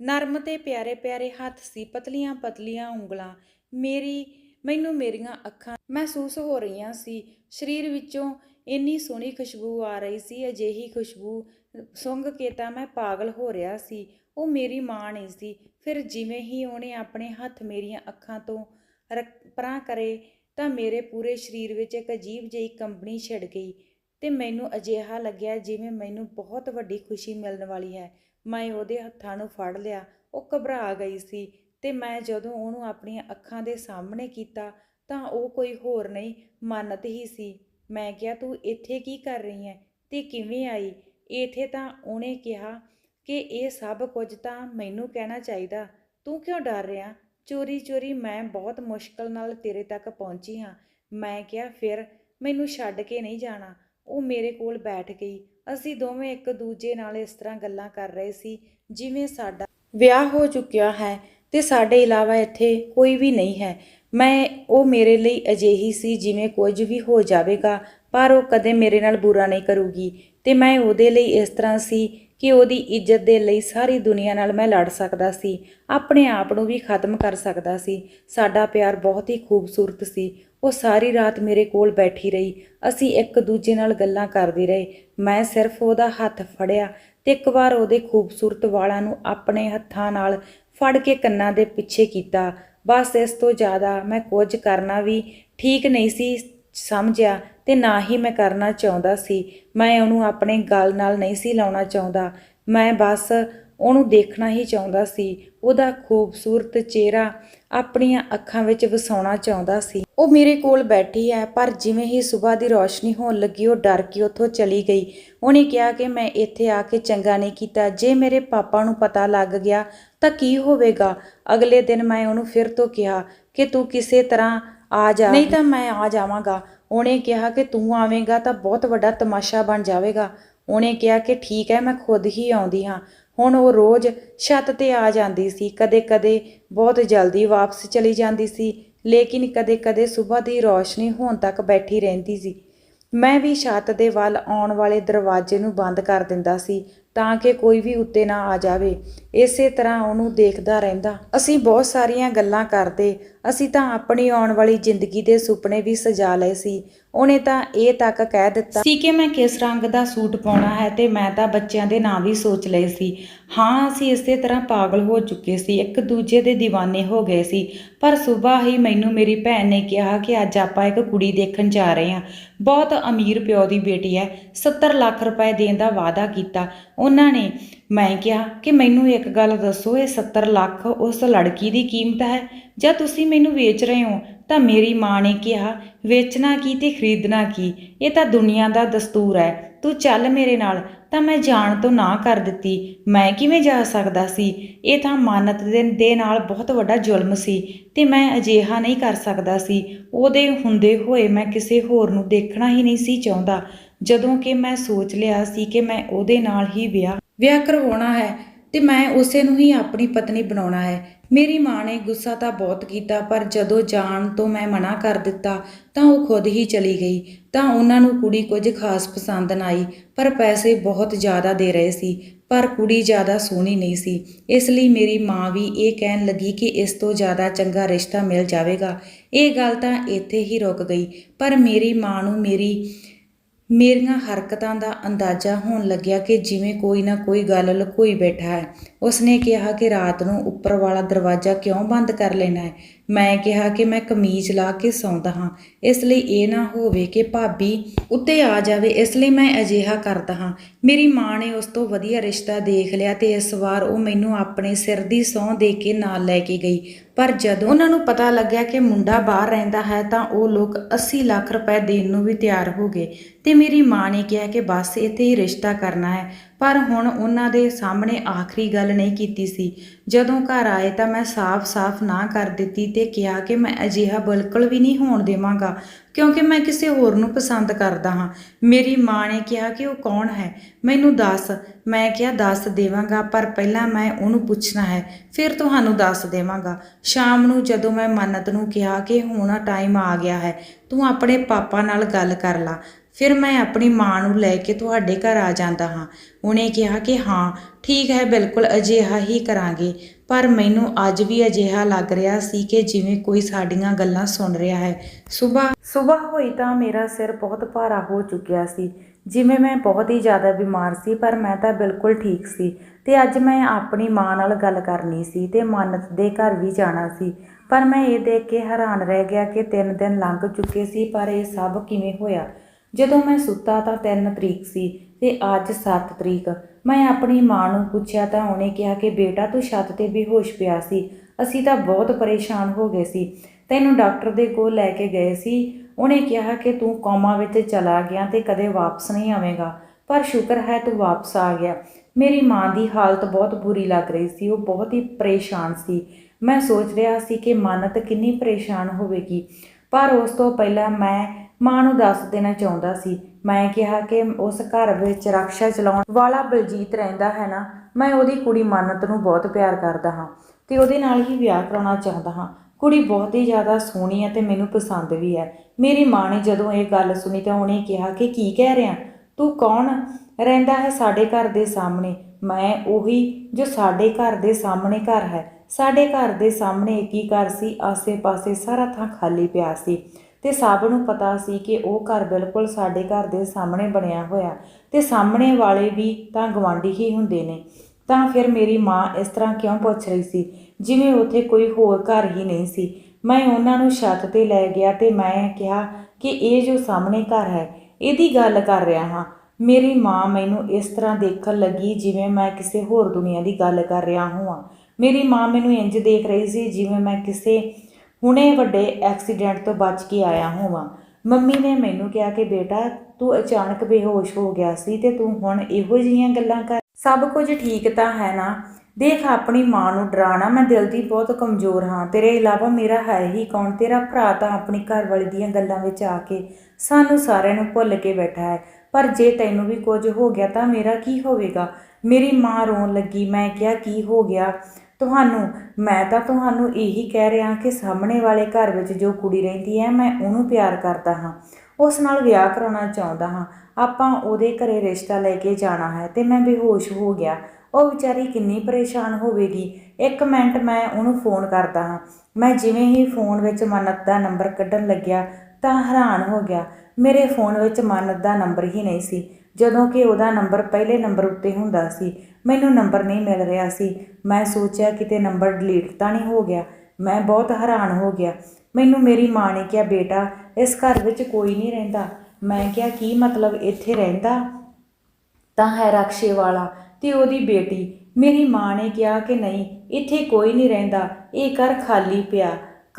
ਨਰਮ ਤੇ ਪਿਆਰੇ ਪਿਆਰੇ ਹੱਥ ਸੀ ਪਤਲੀਆਂ ਪਤਲੀਆਂ ਉਂਗਲਾਂ। ਮੇਰੀ ਮੈਨੂੰ ਮੇਰੀਆਂ ਅੱਖਾਂ ਮਹਿਸੂਸ ਹੋ ਰਹੀਆਂ ਸੀ। ਸਰੀਰ ਵਿੱਚੋਂ ਇੰਨੀ ਸੋਹਣੀ ਖੁਸ਼ਬੂ ਆ ਰਹੀ ਸੀ, ਅਜਿਹੀ ਖੁਸ਼ਬੂ ਸੁੰਘ ਕੇ ਤਾਂ ਮੈਂ ਪਾਗਲ ਹੋ ਰਿਹਾ ਸੀ। ਉਹ ਮੇਰੀ ਮਾਂ ਨਹੀਂ ਸੀ। ਫਿਰ ਜਿਵੇਂ ਹੀ ਉਹਨੇ ਆਪਣੇ ਹੱਥ ਮੇਰੀਆਂ ਅੱਖਾਂ ਤੋਂ ਰੱਖ- ਪਰਾਂ ਕਰੇ ਤਾਂ ਮੇਰੇ ਪੂਰੇ ਸਰੀਰ ਵਿੱਚ ਇੱਕ ਅਜੀਬ ਜਿਹੀ ਕੰਬਣੀ ਛਿੜ ਗਈ ਤੇ ਮੈਨੂੰ ਅਜਿਹਾ ਲੱਗਿਆ ਜਿਵੇਂ ਮੈਨੂੰ ਬਹੁਤ ਵੱਡੀ ਖੁਸ਼ੀ ਮਿਲਣ ਵਾਲੀ ਹੈ। ਮੈਂ ਉਹਦੇ ਹੱਥਾਂ ਨੂੰ ਫੜ ਲਿਆ। ਉਹ ਘਬਰਾ ਗਈ ਸੀ। ਤੇ ਮੈਂ ਜਦੋਂ ਉਹਨੂੰ ਆਪਣੀਆਂ ਅੱਖਾਂ ਦੇ ਸਾਹਮਣੇ ਕੀਤਾ ਤਾਂ ਉਹ ਕੋਈ ਹੋਰ ਨਹੀਂ ਮੰਨਤ ਹੀ ਸੀ। ਮੈਂ ਕਿਹਾ, ਤੂੰ ਇੱਥੇ ਕੀ ਕਰ ਰਹੀ ਹੈ ਤੇ ਕਿਵੇਂ ਆਈ? ਇੱਥੇ ਤਾਂ ਉਹਨੇ ਕਿਹਾ ਕਿ ਇਹ ਸਭ ਕੁਝ ਤਾਂ ਮੈਨੂੰ ਕਹਿਣਾ ਚਾਹੀਦਾ। ਤੂੰ ਕਿਉਂ ਡਰ ਰਿਹਾ? ਚੋਰੀ ਚੋਰੀ ਮੈਂ ਬਹੁਤ ਮੁਸ਼ਕਲ ਨਾਲ ਤੇਰੇ ਤੱਕ ਪਹੁੰਚੀ ਹਾਂ। ਮੈਂ ਕਿਹਾ, ਫਿਰ ਮੈਨੂੰ ਛੱਡ ਕੇ ਨਹੀਂ ਜਾਣਾ। ਉਹ ਮੇਰੇ ਕੋਲ ਬੈਠ ਗਈ। ਅਸੀਂ ਦੋਵੇਂ ਇੱਕ ਦੂਜੇ ਨਾਲ ਇਸ ਤਰ੍ਹਾਂ ਗੱਲਾਂ ਕਰ ਰਹੇ ਸੀ, ਜਿਵੇਂ ਸਾਡਾ ਵਿਆਹ ਹੋ ਚੁੱਕਿਆ ਹੈ। ਤੇ ਸਾਡੇ ਇਲਾਵਾ ਇੱਥੇ ਕੋਈ ਵੀ ਨਹੀਂ ਹੈ। ਮੈਂ, ਉਹ ਮੇਰੇ ਲਈ ਅਜਿਹੀ ਸੀ ਜਿਵੇਂ ਕੁਝ ਵੀ ਹੋ ਜਾਵੇਗਾ, ਪਰ ਉਹ ਕਦੇ ਮੇਰੇ ਨਾਲ ਬੁਰਾ ਨਹੀਂ ਕਰੂਗੀ। ਤੇ ਮੈਂ ਉਹਦੇ ਲਈ ਇਸ ਤਰ੍ਹਾਂ ਸੀ ਕਿ ਉਹਦੀ ਇੱਜ਼ਤ ਦੇ ਲਈ ਸਾਰੀ ਦੁਨੀਆ ਨਾਲ ਮੈਂ ਲੜ ਸਕਦਾ ਸੀ, ਆਪਣੇ ਆਪ ਨੂੰ ਵੀ ਖਤਮ ਕਰ ਸਕਦਾ ਸੀ। ਸਾਡਾ ਪਿਆਰ ਬਹੁਤ ਹੀ ਖੂਬਸੂਰਤ ਸੀ। ਉਹ ਸਾਰੀ ਰਾਤ ਮੇਰੇ ਕੋਲ ਬੈਠੀ ਰਹੀ। ਅਸੀਂ ਇੱਕ ਦੂਜੇ ਨਾਲ ਗੱਲਾਂ ਕਰਦੇ ਰਹੇ। ਮੈਂ ਸਿਰਫ ਉਹਦਾ ਹੱਥ ਫੜਿਆ ਤੇ ਇੱਕ ਵਾਰ ਉਹਦੇ ਖੂਬਸੂਰਤ ਵਾਲਾਂ ਨੂੰ ਆਪਣੇ ਹੱਥਾਂ ਨਾਲ ਫੜ ਕੇ ਕੰਨਾਂ ਦੇ ਪਿੱਛੇ ਕੀਤਾ। ਬਸ ਇਸ ਤੋਂ ਜ਼ਿਆਦਾ ਮੈਂ ਕੁਝ ਕਰਨਾ ਵੀ ਠੀਕ ਨਹੀਂ ਸੀ ਸਮਝਿਆ ਤੇ ਨਾ ਹੀ ਮੈਂ ਕਰਨਾ ਚਾਹੁੰਦਾ ਸੀ। ਮੈਂ ਉਹਨੂੰ ਆਪਣੇ ਗਲ ਨਾਲ ਨਹੀਂ ਸੀ ਲਾਉਣਾ ਚਾਹੁੰਦਾ। ਮੈਂ ਬਸ ਉਹਨੂੰ ਦੇਖਣਾ ਹੀ ਚਾਹੁੰਦਾ ਸੀ। ਉਹਦਾ ਖੂਬਸੂਰਤ ਚਿਹਰਾ ਆਪਣੀਆਂ ਅੱਖਾਂ ਵਿੱਚ ਵਸਾਉਣਾ ਚਾਹੁੰਦਾ ਸੀ। ਉਹ ਮੇਰੇ ਕੋਲ ਬੈਠੀ ਹੈ, ਪਰ ਜਿਵੇਂ ਹੀ ਸਵੇਰ ਦੀ ਰੌਸ਼ਨੀ ਹੋਣ ਲੱਗੀ, ਉਹ ਡਰ ਕੇ ਉੱਥੋਂ ਚਲੀ ਗਈ। ਉਹਨੇ ਕਿਹਾ ਕਿ ਮੈਂ ਇੱਥੇ ਆ ਕੇ ਚੰਗਾ ਨਹੀਂ ਕੀਤਾ। ਜੇ ਮੇਰੇ ਪਾਪਾ ਨੂੰ ਪਤਾ ਲੱਗ ਗਿਆ ਤਾਂ ਕੀ ਹੋਵੇਗਾ? ਅਗਲੇ ਦਿਨ ਮੈਂ ਉਹਨੂੰ ਫਿਰ ਤੋਂ ਕਿਹਾ ਕਿ ਤੂੰ ਕਿਸੇ ਤਰ੍ਹਾਂ ਆ ਜਾ। ਨਹੀਂ ਤਾਂ ਮੈਂ ਆ ਜਾਵਾਂਗਾ। ਉਹਨੇ ਕਿਹਾ ਕਿ ਤੂੰ ਆਵੇਂਗਾ ਤਾਂ ਬਹੁਤ ਵੱਡਾ ਤਮਾਸ਼ਾ ਬਣ ਜਾਵੇਗਾ। ਉਹਨੇ ਕਿਹਾ ਕਿ ਠੀਕ ਹੈ, ਮੈਂ ਖੁਦ ਹੀ ਆਉਂਦੀ ਹਾਂ। ਹੁਣ ਉਹ ਰੋਜ਼ ਛੱਤ ਤੇ ਆ ਜਾਂਦੀ ਸੀ। ਕਦੇ-ਕਦੇ ਬਹੁਤ ਜਲਦੀ ਵਾਪਸ ਚਲੀ ਜਾਂਦੀ ਸੀ, ਲੇਕਿਨ ਕਦੇ-ਕਦੇ ਸਵੇਰ ਦੀ ਰੋਸ਼ਨੀ ਹੋਣ ਤੱਕ ਬੈਠੀ ਰਹਿੰਦੀ ਸੀ। ਮੈਂ ਵੀ ਛੱਤ ਦੇ ਵੱਲ ਆਉਣ ਵਾਲੇ ਦਰਵਾਜ਼ੇ ਨੂੰ ਬੰਦ ਕਰ ਦਿੰਦਾ ਸੀ। ਤਾਂ ਕਿ ਕੋਈ ਵੀ ਉੱਤੇ ਨਾ ਆ ਜਾਵੇ। ਇਸੇ ਤਰ੍ਹਾਂ ਉਹਨੂੰ ਦੇਖਦਾ ਰਹਿੰਦਾ। ਅਸੀਂ ਬਹੁਤ ਸਾਰੀਆਂ ਗੱਲਾਂ ਕਰਦੇ। ਅਸੀਂ ਤਾਂ ਆਪਣੀ ਆਉਣ ਵਾਲੀ ਜ਼ਿੰਦਗੀ ਦੇ ਸੁਪਨੇ ਵੀ ਸਜਾ ਲਏ ਸੀ। ਉਹਨੇ ਤਾਂ ਇਹ ਤੱਕ ਕਹਿ ਦਿੱਤਾ ਸੀ ਕਿ ਮੈਂ ਕਿਸ ਰੰਗ ਦਾ ਸੂਟ ਪਾਉਣਾ ਹੈ ਤੇ ਮੈਂ ਤਾਂ ਬੱਚਿਆਂ ਦੇ ਨਾਂ ਵੀ ਸੋਚ ਲਏ ਸੀ। ਹਾਂ, ਅਸੀਂ ਇਸੇ ਤਰ੍ਹਾਂ ਪਾਗਲ ਹੋ ਚੁੱਕੇ ਸੀ। ਇੱਕ ਦੂਜੇ ਦੇ دیਵਾਨੇ ਹੋ ਗਏ ਸੀ। ਪਰ ਸਵੇਰ ਹੀ ਮੈਨੂੰ ਮੇਰੀ ਭੈਣ ਨੇ ਕਿਹਾ ਕਿ ਅੱਜ ਆਪਾਂ ਇੱਕ ਕੁੜੀ ਦੇਖਣ ਜਾ ਰਹੇ ਹਾਂ। ਬਹੁਤ ਅਮੀਰ ਪਿਓ ਦੀ ਬੇਟੀ ਹੈ। 70 ਲੱਖ ਰੁਪਏ ਦੇਣ ਦਾ ਵਾਅਦਾ ਕੀਤਾ। ਉਹਨਾਂ ਨੇ ਮੈਂ ਕਿਹਾ ਕਿ ਮੈਨੂੰ ਇੱਕ ਗੱਲ ਦੱਸੋ, ਇਹ 70 ਲੱਖ ਉਸ ਲੜਕੀ ਦੀ ਕੀਮਤ ਹੈ? ਜਾਂ ਤੁਸੀਂ ਮੈਨੂੰ ਵੇਚ ਰਹੇ ਹੋ? ਤਾਂ ਮੇਰੀ ਮਾਂ ਨੇ ਕਿਹਾ, ਵੇਚਣਾ ਕੀ ਤੇ ਖਰੀਦਣਾ ਕੀ? ਇਹ ਤਾਂ ਦੁਨੀਆ ਦਾ ਦਸਤੂਰ ਹੈ। ਤੂੰ ਚੱਲ ਮੇਰੇ ਨਾਲ। ਤਾਂ ਮੈਂ ਜਾਣ ਤੋਂ ਨਾ ਕਰ ਦਿੱਤੀ। ਮੈਂ ਕਿਵੇਂ ਜਾ ਸਕਦਾ ਸੀ? ਇਹ ਤਾਂ ਮਾਨਤ ਦੇ ਦੇ ਨਾਲ ਬਹੁਤ ਵੱਡਾ ਜ਼ੁਲਮ ਸੀ ਤੇ ਮੈਂ ਅਜਿਹਾ ਨਹੀਂ ਕਰ ਸਕਦਾ ਸੀ। ਉਹਦੇ ਹੁੰਦੇ ਹੋਏ ਮੈਂ ਕਿਸੇ ਹੋਰ ਨੂੰ ਦੇਖਣਾ ਹੀ ਨਹੀਂ ਸੀ ਚਾਹੁੰਦਾ। ਜਦੋਂ ਕਿ ਮੈਂ ਸੋਚ ਲਿਆ ਸੀ ਕਿ ਮੈਂ ਉਹਦੇ ਨਾਲ ਹੀ ਵਿਆਹ ਵਿਆਹ ਕਰਵਾਉਣਾ ਹੈ ਤੇ ਮੈਂ ਉਸੇ ਨੂੰ ਹੀ ਆਪਣੀ ਪਤਨੀ ਬਣਾਉਣਾ ਹੈ। ਮੇਰੀ ਮਾਂ ਨੇ ਗੁੱਸਾ ਤਾਂ ਬਹੁਤ ਕੀਤਾ, ਪਰ ਜਦੋਂ ਜਾਣ ਤੋਂ ਮੈਂ ਮਨਾ ਕਰ ਦਿੱਤਾ, ਤਾਂ ਉਹ ਖੁਦ ਹੀ ਚਲੀ ਗਈ। ਤਾਂ ਉਹਨਾਂ ਨੂੰ ਕੁੜੀ ਕੁਝ ਖਾਸ ਪਸੰਦ ਨਾ ਆਈ, ਪਰ ਪੈਸੇ ਬਹੁਤ ਜ਼ਿਆਦਾ ਦੇ ਰਹੇ ਸੀ, ਪਰ ਕੁੜੀ ਜ਼ਿਆਦਾ ਸੋਹਣੀ ਨਹੀਂ ਸੀ। ਇਸ ਲਈ ਮੇਰੀ ਮਾਂ ਵੀ ਇਹ ਕਹਿਣ ਲੱਗੀ ਕਿ ਇਸ ਤੋਂ ਜ਼ਿਆਦਾ ਚੰਗਾ ਰਿਸ਼ਤਾ ਮਿਲ ਜਾਵੇਗਾ। ਇਹ ਗੱਲ ਤਾਂ ਇੱਥੇ ਹੀ ਰੁਕ ਗਈ, ਪਰ ਮੇਰੀ ਮਾਂ ਨੂੰ ਮੇਰੀ ਮੇਰੀਆਂ ਹਰਕਤਾਂ ਦਾ ਅੰਦਾਜ਼ਾ ਹੋਣ ਲੱਗਿਆ ਕਿ ਜਿਵੇਂ ਕੋਈ ਨਾ ਕੋਈ ਗੱਲ ਲੁਕੋਈ ਬੈਠਾ ਹੈ। ਉਸਨੇ ਕਿਹਾ ਕਿ ਰਾਤ ਨੂੰ ਉੱਪਰ ਵਾਲਾ ਦਰਵਾਜ਼ਾ ਕਿਉਂ ਬੰਦ ਕਰ ਲੈਣਾ ਹੈ? ਮੈਂ ਕਿਹਾ ਕਿ ਮੈਂ ਕਮੀਜ਼ ਲਾ ਕੇ ਸੌਂਦਾ ਹਾਂ। ਇਸ ਲਈ ਇਹ ਨਾ ਹੋਵੇ ਕਿ ਭਾਬੀ ਉੱਤੇ ਆ ਜਾਵੇ, ਇਸ ਲਈ ਮੈਂ ਅਜਿਹਾ ਕਰਦਾ ਹਾਂ। ਮੇਰੀ ਮਾਂ ਨੇ ਉਸ ਤੋਂ ਵਧੀਆ ਰਿਸ਼ਤਾ ਦੇਖ ਲਿਆ ਤੇ ਇਸ ਵਾਰ ਉਹ ਮੈਨੂੰ ਆਪਣੇ ਸਿਰ ਦੀ ਸਹੁੰ ਦੇ ਕੇ ਨਾਲ ਲੈ ਕੇ ਗਈ। ਪਰ ਜਦੋਂ ਉਹਨਾਂ ਨੂੰ ਪਤਾ ਲੱਗਿਆ ਕਿ ਮੁੰਡਾ ਬਾਹਰ ਰਹਿੰਦਾ ਹੈ ਤਾਂ ਉਹ ਲੋਕ 80 ਲੱਖ ਰੁਪਏ ਦੇਣ ਨੂੰ ਵੀ ਤਿਆਰ ਹੋ ਗਏ ਤੇ ਮੇਰੀ ਮਾਂ ਨੇ ਕਿਹਾ ਕਿ ਬਸ ਇੱਥੇ ਹੀ ਰਿਸ਼ਤਾ ਕਰਨਾ ਹੈ। ਪਰ ਹੁਣ ਉਹਨਾਂ ਦੇ ਸਾਹਮਣੇ ਆਖਰੀ ਗੱਲ ਨਹੀਂ ਕੀਤੀ ਸੀ। ਜਦੋਂ ਘਰ ਆਏ ਤਾਂ ਮੈਂ ਸਾਫ਼-ਸਾਫ਼ ਨਾ ਕਰ ਦਿੱਤੀ ਤੇ ਕਿਹਾ ਕਿ ਮੈਂ ਅਜਿਹਾ ਬਿਲਕੁਲ ਵੀ ਨਹੀਂ ਹੋਣ ਦੇਵਾਂਗਾ, ਕਿਉਂਕਿ ਮੈਂ ਕਿਸੇ ਹੋਰ ਨੂੰ ਪਸੰਦ ਕਰਦਾ ਹਾਂ। ਮੇਰੀ ਮਾਂ ਨੇ ਕਿਹਾ ਕਿ ਉਹ ਕੌਣ ਹੈ? ਮੈਨੂੰ ਦੱਸ। ਮੈਂ ਕਿਹਾ, ਦੱਸ ਦੇਵਾਂਗਾ, ਪਰ ਪਹਿਲਾਂ ਮੈਂ ਉਹਨੂੰ ਪੁੱਛਣਾ ਹੈ, ਫਿਰ ਤੁਹਾਨੂੰ ਦੱਸ ਦੇਵਾਂਗਾ। ਸ਼ਾਮ ਨੂੰ ਜਦੋਂ ਮੈਂ ਮੰਨਤ ਨੂੰ ਕਿਹਾ ਕਿ ਹੁਣ ਟਾਈਮ ਆ ਗਿਆ ਹੈ, ਤੂੰ ਆਪਣੇ ਪਾਪਾ ਨਾਲ ਗੱਲ ਕਰ ਲਾ। ਫਿਰ ਮੈਂ ਆਪਣੀ ਮਾਂ ਨੂੰ ਲੈ ਕੇ ਤੁਹਾਡੇ ਘਰ ਆ ਜਾਂਦਾ ਹਾਂ। ਉਹਨੇ ਕਿਹਾ ਕਿ ਹਾਂ, ਠੀਕ ਹੈ, ਬਿਲਕੁਲ ਅਜਿਹਾ ਹੀ ਕਰਾਂਗੇ। ਪਰ ਮੈਨੂੰ ਅੱਜ ਵੀ ਅਜਿਹਾ ਲੱਗ ਰਿਹਾ ਸੀ ਕਿ ਜਿਵੇਂ ਕੋਈ ਸਾਡੀਆਂ ਗੱਲਾਂ ਸੁਣ ਰਿਹਾ ਹੈ। ਸਵੇਰ ਸਵੇਰ ਹੋਈ ਤਾਂ ਮੇਰਾ ਸਿਰ ਬਹੁਤ ਭਾਰਾ ਹੋ ਚੁੱਕਿਆ ਸੀ। ਜਿਵੇਂ ਮੈਂ ਬਹੁਤ ਹੀ ਜ਼ਿਆਦਾ ਬਿਮਾਰ ਸੀ, ਪਰ ਮੈਂ ਤਾਂ ਬਿਲਕੁਲ ਠੀਕ ਸੀ। ਤੇ ਅੱਜ ਮੈਂ ਆਪਣੀ ਮਾਂ ਨਾਲ ਗੱਲ ਕਰਨੀ ਸੀ ਤੇ ਮੰਨਤ ਦੇ ਘਰ ਵੀ ਜਾਣਾ ਸੀ। ਪਰ ਮੈਂ ਇਹ ਦੇਖ ਕੇ ਹੈਰਾਨ ਰਹਿ ਗਿਆ ਕਿ 3 ਦਿਨ ਲੰਘ ਚੁੱਕੇ ਸੀ, ਪਰ ਇਹ ਸਭ ਕਿਵੇਂ ਹੋਇਆ? ਜਦੋਂ ਮੈਂ ਸੁੱਤਾ ਤਾਂ 3 ਤਰੀਕ ਸੀ ਤੇ ਅੱਜ 7 ਤਰੀਕ। ਮੈਂ ਆਪਣੀ ਮਾਂ ਨੂੰ ਪੁੱਛਿਆ ਤਾਂ ਉਹਨੇ ਕਿਹਾ ਕਿ ਬੇਟਾ ਤੂੰ ਛੱਤ ਤੇ ਬੇਹੋਸ਼ ਪਿਆ ਸੀ। ਅਸੀਂ ਤਾਂ ਬਹੁਤ ਪਰੇਸ਼ਾਨ ਹੋ ਗਏ ਸੀ। ਤੈਨੂੰ ਡਾਕਟਰ ਦੇ ਕੋਲ ਲੈ ਕੇ ਗਏ ਸੀ। ਉਹਨੇ ਕਿਹਾ ਕਿ ਤੂੰ ਕੋਮਾ ਵਿੱਚ ਚਲਾ ਗਿਆ ਤੇ ਕਦੇ ਵਾਪਸ ਨਹੀਂ ਆਵੇਂਗਾ। ਪਰ ਸ਼ੁਕਰ ਹੈ ਤੂੰ ਵਾਪਸ ਆ ਗਿਆ। ਮੇਰੀ ਮਾਂ ਦੀ ਹਾਲਤ ਬਹੁਤ ਬੁਰੀ ਲੱਗ ਰਹੀ ਸੀ। ਉਹ ਬਹੁਤ ਹੀ ਪਰੇਸ਼ਾਨ ਸੀ। ਮੈਂ ਸੋਚ ਰਿਹਾ ਸੀ ਕਿ ਮਨਤ ਕਿੰਨੀ ਪਰੇਸ਼ਾਨ ਹੋਵੇਗੀ। ਪਰ ਉਸ ਤੋਂ ਪਹਿਲਾਂ ਮੈਂ ਮਾਂ ਨੂੰ ਦੱਸ ਦੇਣਾ ਚਾਹੁੰਦਾ ਸੀ। ਮੈਂ ਕਿਹਾ ਕਿ ਉਸ ਘਰ ਵਿੱਚ ਰਕਸ਼ਾ ਚਲਾਉਣ ਵਾਲਾ ਬਲਜੀਤ ਰਹਿੰਦਾ ਹੈ ਨਾ, ਮੈਂ ਉਹਦੀ ਕੁੜੀ ਮਾਨਤ ਨੂੰ ਬਹੁਤ ਪਿਆਰ ਕਰਦਾ ਹਾਂ ਤੇ ਉਹਦੇ ਨਾਲ ਹੀ ਵਿਆਹ ਕਰਾਉਣਾ ਚਾਹੁੰਦਾ ਹਾਂ। ਕੁੜੀ ਬਹੁਤ ਹੀ ਜ਼ਿਆਦਾ ਸੋਹਣੀ ਹੈ ਤੇ ਮੈਨੂੰ ਪਸੰਦ ਵੀ ਹੈ। ਮੇਰੀ ਮਾਂ ਨੇ ਜਦੋਂ ਇਹ ਗੱਲ ਸੁਣੀ ਤਾਂ ਉਹਨੇ ਕਿਹਾ ਕਿ ਕੀ ਕਹਿ ਰਿਹਾ? ਤੂੰ ਕੌਣ? ਰਹਿੰਦਾ ਹੈ ਸਾਡੇ ਘਰ ਦੇ ਸਾਹਮਣੇ। ਮੈਂ ਉਹੀ ਜੋ ਸਾਡੇ ਘਰ ਦੇ ਸਾਹਮਣੇ ਘਰ ਹੈ। ਸਾਡੇ ਘਰ ਦੇ ਸਾਹਮਣੇ ਇੱਕ ਹੀ ਘਰ ਸੀ। ਆਸੇ-ਪਾਸੇ ਸਾਰਾ ਥਾਂ ਖਾਲੀ ਪਿਆ ਸੀ। ਤੇ ਸਭ ਨੂੰ ਪਤਾ ਸੀ ਕਿ ਉਹ ਘਰ ਬਿਲਕੁਲ ਸਾਡੇ ਘਰ ਦੇ ਸਾਹਮਣੇ ਬਣਿਆ ਹੋਇਆ। ਤੇ ਸਾਹਮਣੇ ਵਾਲੇ ਵੀ ਤਾਂ ਗਵਾਂਢੀ ਹੀ ਹੁੰਦੇ ਨੇ। ਤਾਂ ਫਿਰ ਮੇਰੀ ਮਾਂ ਇਸ ਤਰ੍ਹਾਂ ਕਿਉਂ ਪੁੱਛ ਰਹੀ ਸੀ? ਜਿਵੇਂ ਉੱਥੇ ਕੋਈ ਹੋਰ ਘਰ ਹੀ ਨਹੀਂ ਸੀ। ਮੈਂ ਉਹਨਾਂ ਨੂੰ ਛੱਤ ਤੇ ਲੈ ਗਿਆ ਤੇ ਮੈਂ ਕਿਹਾ ਕਿ ਇਹ ਜੋ ਸਾਹਮਣੇ ਘਰ ਹੈ, ਇਹਦੀ ਗੱਲ ਕਰ ਰਿਹਾ ਹਾਂ। ਮੇਰੀ ਮਾਂ ਮੈਨੂੰ ਇਸ ਤਰ੍ਹਾਂ ਦੇਖਣ ਲੱਗੀ ਜਿਵੇਂ ਮੈਂ ਕਿਸੇ ਹੋਰ ਦੁਨੀਆ ਦੀ ਗੱਲ ਕਰ ਰਿਹਾ ਹਾਂ ਮੇਰੀ ਮਾਂ ਮੈਨੂੰ ਇੰਜ ਦੇਖ ਰਹੀ ਸੀ ਜਿਵੇਂ ਮੈਂ ਕਿਸੇ ਹੁਣੇ ਵੱਡੇ ਐਕਸੀਡੈਂਟ ਤੋਂ ਬਚ ਕੇ ਆਇਆ ਹੋਵਾਂ। ਮੰਮੀ ਨੇ ਮੈਨੂੰ ਕਿਹਾ ਕਿ ਬੇਟਾ, ਤੂੰ ਅਚਾਨਕ ਬੇਹੋਸ਼ ਹੋ ਗਿਆ ਸੀ ਤੇ ਤੂੰ ਹੁਣ ਇਹੋ ਜਿਹੀਆਂ ਗੱਲਾਂ ਕਰ। ਸਭ ਕੁਝ ਠੀਕ ਤਾਂ ਹੈ ਨਾ? ਦੇਖ, ਆਪਣੀ ਮਾਂ ਨੂੰ ਡਰਾਣਾ ਮੈਂ ਦਿਲ ਦੀ ਬਹੁਤ ਕਮਜ਼ੋਰ ਹਾਂ। ਤੇਰੇ ਇਲਾਵਾ ਮੇਰਾ ਹੈ ਹੀ ਕੌਣ? ਤੇਰਾ ਭਰਾ ਤਾਂ ਆਪਣੀ ਘਰਵਾਲੀ ਦੀਆਂ ਗੱਲਾਂ ਵਿੱਚ ਆ ਕੇ ਸਾਨੂੰ ਸਾਰਿਆਂ ਨੂੰ ਭੁੱਲ ਕੇ ਬੈਠਾ ਹੈ। ਪਰ ਜੇ ਤੈਨੂੰ ਵੀ ਕੁਝ ਹੋ ਗਿਆ ਤਾਂ ਮੇਰਾ ਕੀ ਹੋਵੇਗਾ? ਮੇਰੀ ਮਾਂ ਰੋਣ ਲੱਗੀ, ਮੈਂ ਕਿਹਾ, ਕੀ ਹੋ ਗਿਆ? ਤੁਹਾਨੂੰ, ਮੈਂ ਤਾਂ ਤੁਹਾਨੂੰ ਇਹੀ ਕਹਿ ਰਿਹਾ ਕਿ ਸਾਹਮਣੇ ਵਾਲੇ ਘਰ ਵਿੱਚ ਜੋ ਕੁੜੀ ਰਹਿੰਦੀ ਹੈ, ਮੈਂ ਉਹਨੂੰ ਪਿਆਰ ਕਰਦਾ ਹਾਂ। ਉਸ ਨਾਲ ਵਿਆਹ ਕਰਾਉਣਾ ਚਾਹੁੰਦਾ ਹਾਂ। ਆਪਾਂ ਉਹਦੇ ਘਰੇ ਰਿਸ਼ਤਾ ਲੈ ਕੇ ਜਾਣਾ ਹੈ ਤੇ ਮੈਂ ਬੇਹੋਸ਼ ਹੋ ਗਿਆ। ਉਹ ਵਿਚਾਰੀ ਕਿੰਨੀ ਪਰੇਸ਼ਾਨ ਹੋਵੇਗੀ। ਇੱਕ ਮਿੰਟ ਮੈਂ ਉਹਨੂੰ ਫੋਨ ਕਰਦਾ ਹਾਂ। ਮੈਂ ਜਿਵੇਂ ਹੀ ਫੋਨ ਵਿੱਚ ਮਨਤ ਦਾ ਨੰਬਰ ਕੱਢਣ ਲੱਗਿਆ, ਤਾਂ ਹੈਰਾਨ ਹੋ ਗਿਆ। ਮੇਰੇ ਫੋਨ ਵਿੱਚ ਮਨਤ ਦਾ ਨੰਬਰ ਹੀ ਨਹੀਂ ਸੀ। ਜਦੋਂ ਕਿ ਉਹਦਾ ਨੰਬਰ ਪਹਿਲੇ ਨੰਬਰ ਉੱਤੇ ਹੁੰਦਾ ਸੀ। ਮੈਨੂੰ ਨੰਬਰ ਨਹੀਂ ਮਿਲ ਰਿਹਾ ਸੀ। ਮੈਂ ਸੋਚਿਆ ਕਿਤੇ ਨੰਬਰ ਡਿਲੀਟ ਤਾਂ ਨਹੀਂ ਹੋ ਗਿਆ। ਮੈਂ ਬਹੁਤ ਹੈਰਾਨ ਹੋ ਗਿਆ। ਮੈਨੂੰ ਮੇਰੀ ਮਾਂ ਨੇ ਕਿਹਾ, ਬੇਟਾ, ਇਸ ਘਰ ਵਿੱਚ ਕੋਈ ਨਹੀਂ ਰਹਿੰਦਾ। ਮੈਂ ਕਿਹਾ, ਕੀ ਮਤਲਬ ਇੱਥੇ ਰਹਿੰਦਾ? ਤਾਂ ਹੈ ਰਕਸ਼ੇ ਵਾਲਾ ਤੇ ਉਹਦੀ ਬੇਟੀ। ਮੇਰੀ ਮਾਂ ਨੇ ਕਿਹਾ ਕਿ ਨਹੀਂ, ਇੱਥੇ ਕੋਈ ਨਹੀਂ ਰਹਿੰਦਾ। ਇਹ ਘਰ ਖਾਲੀ ਪਿਆ।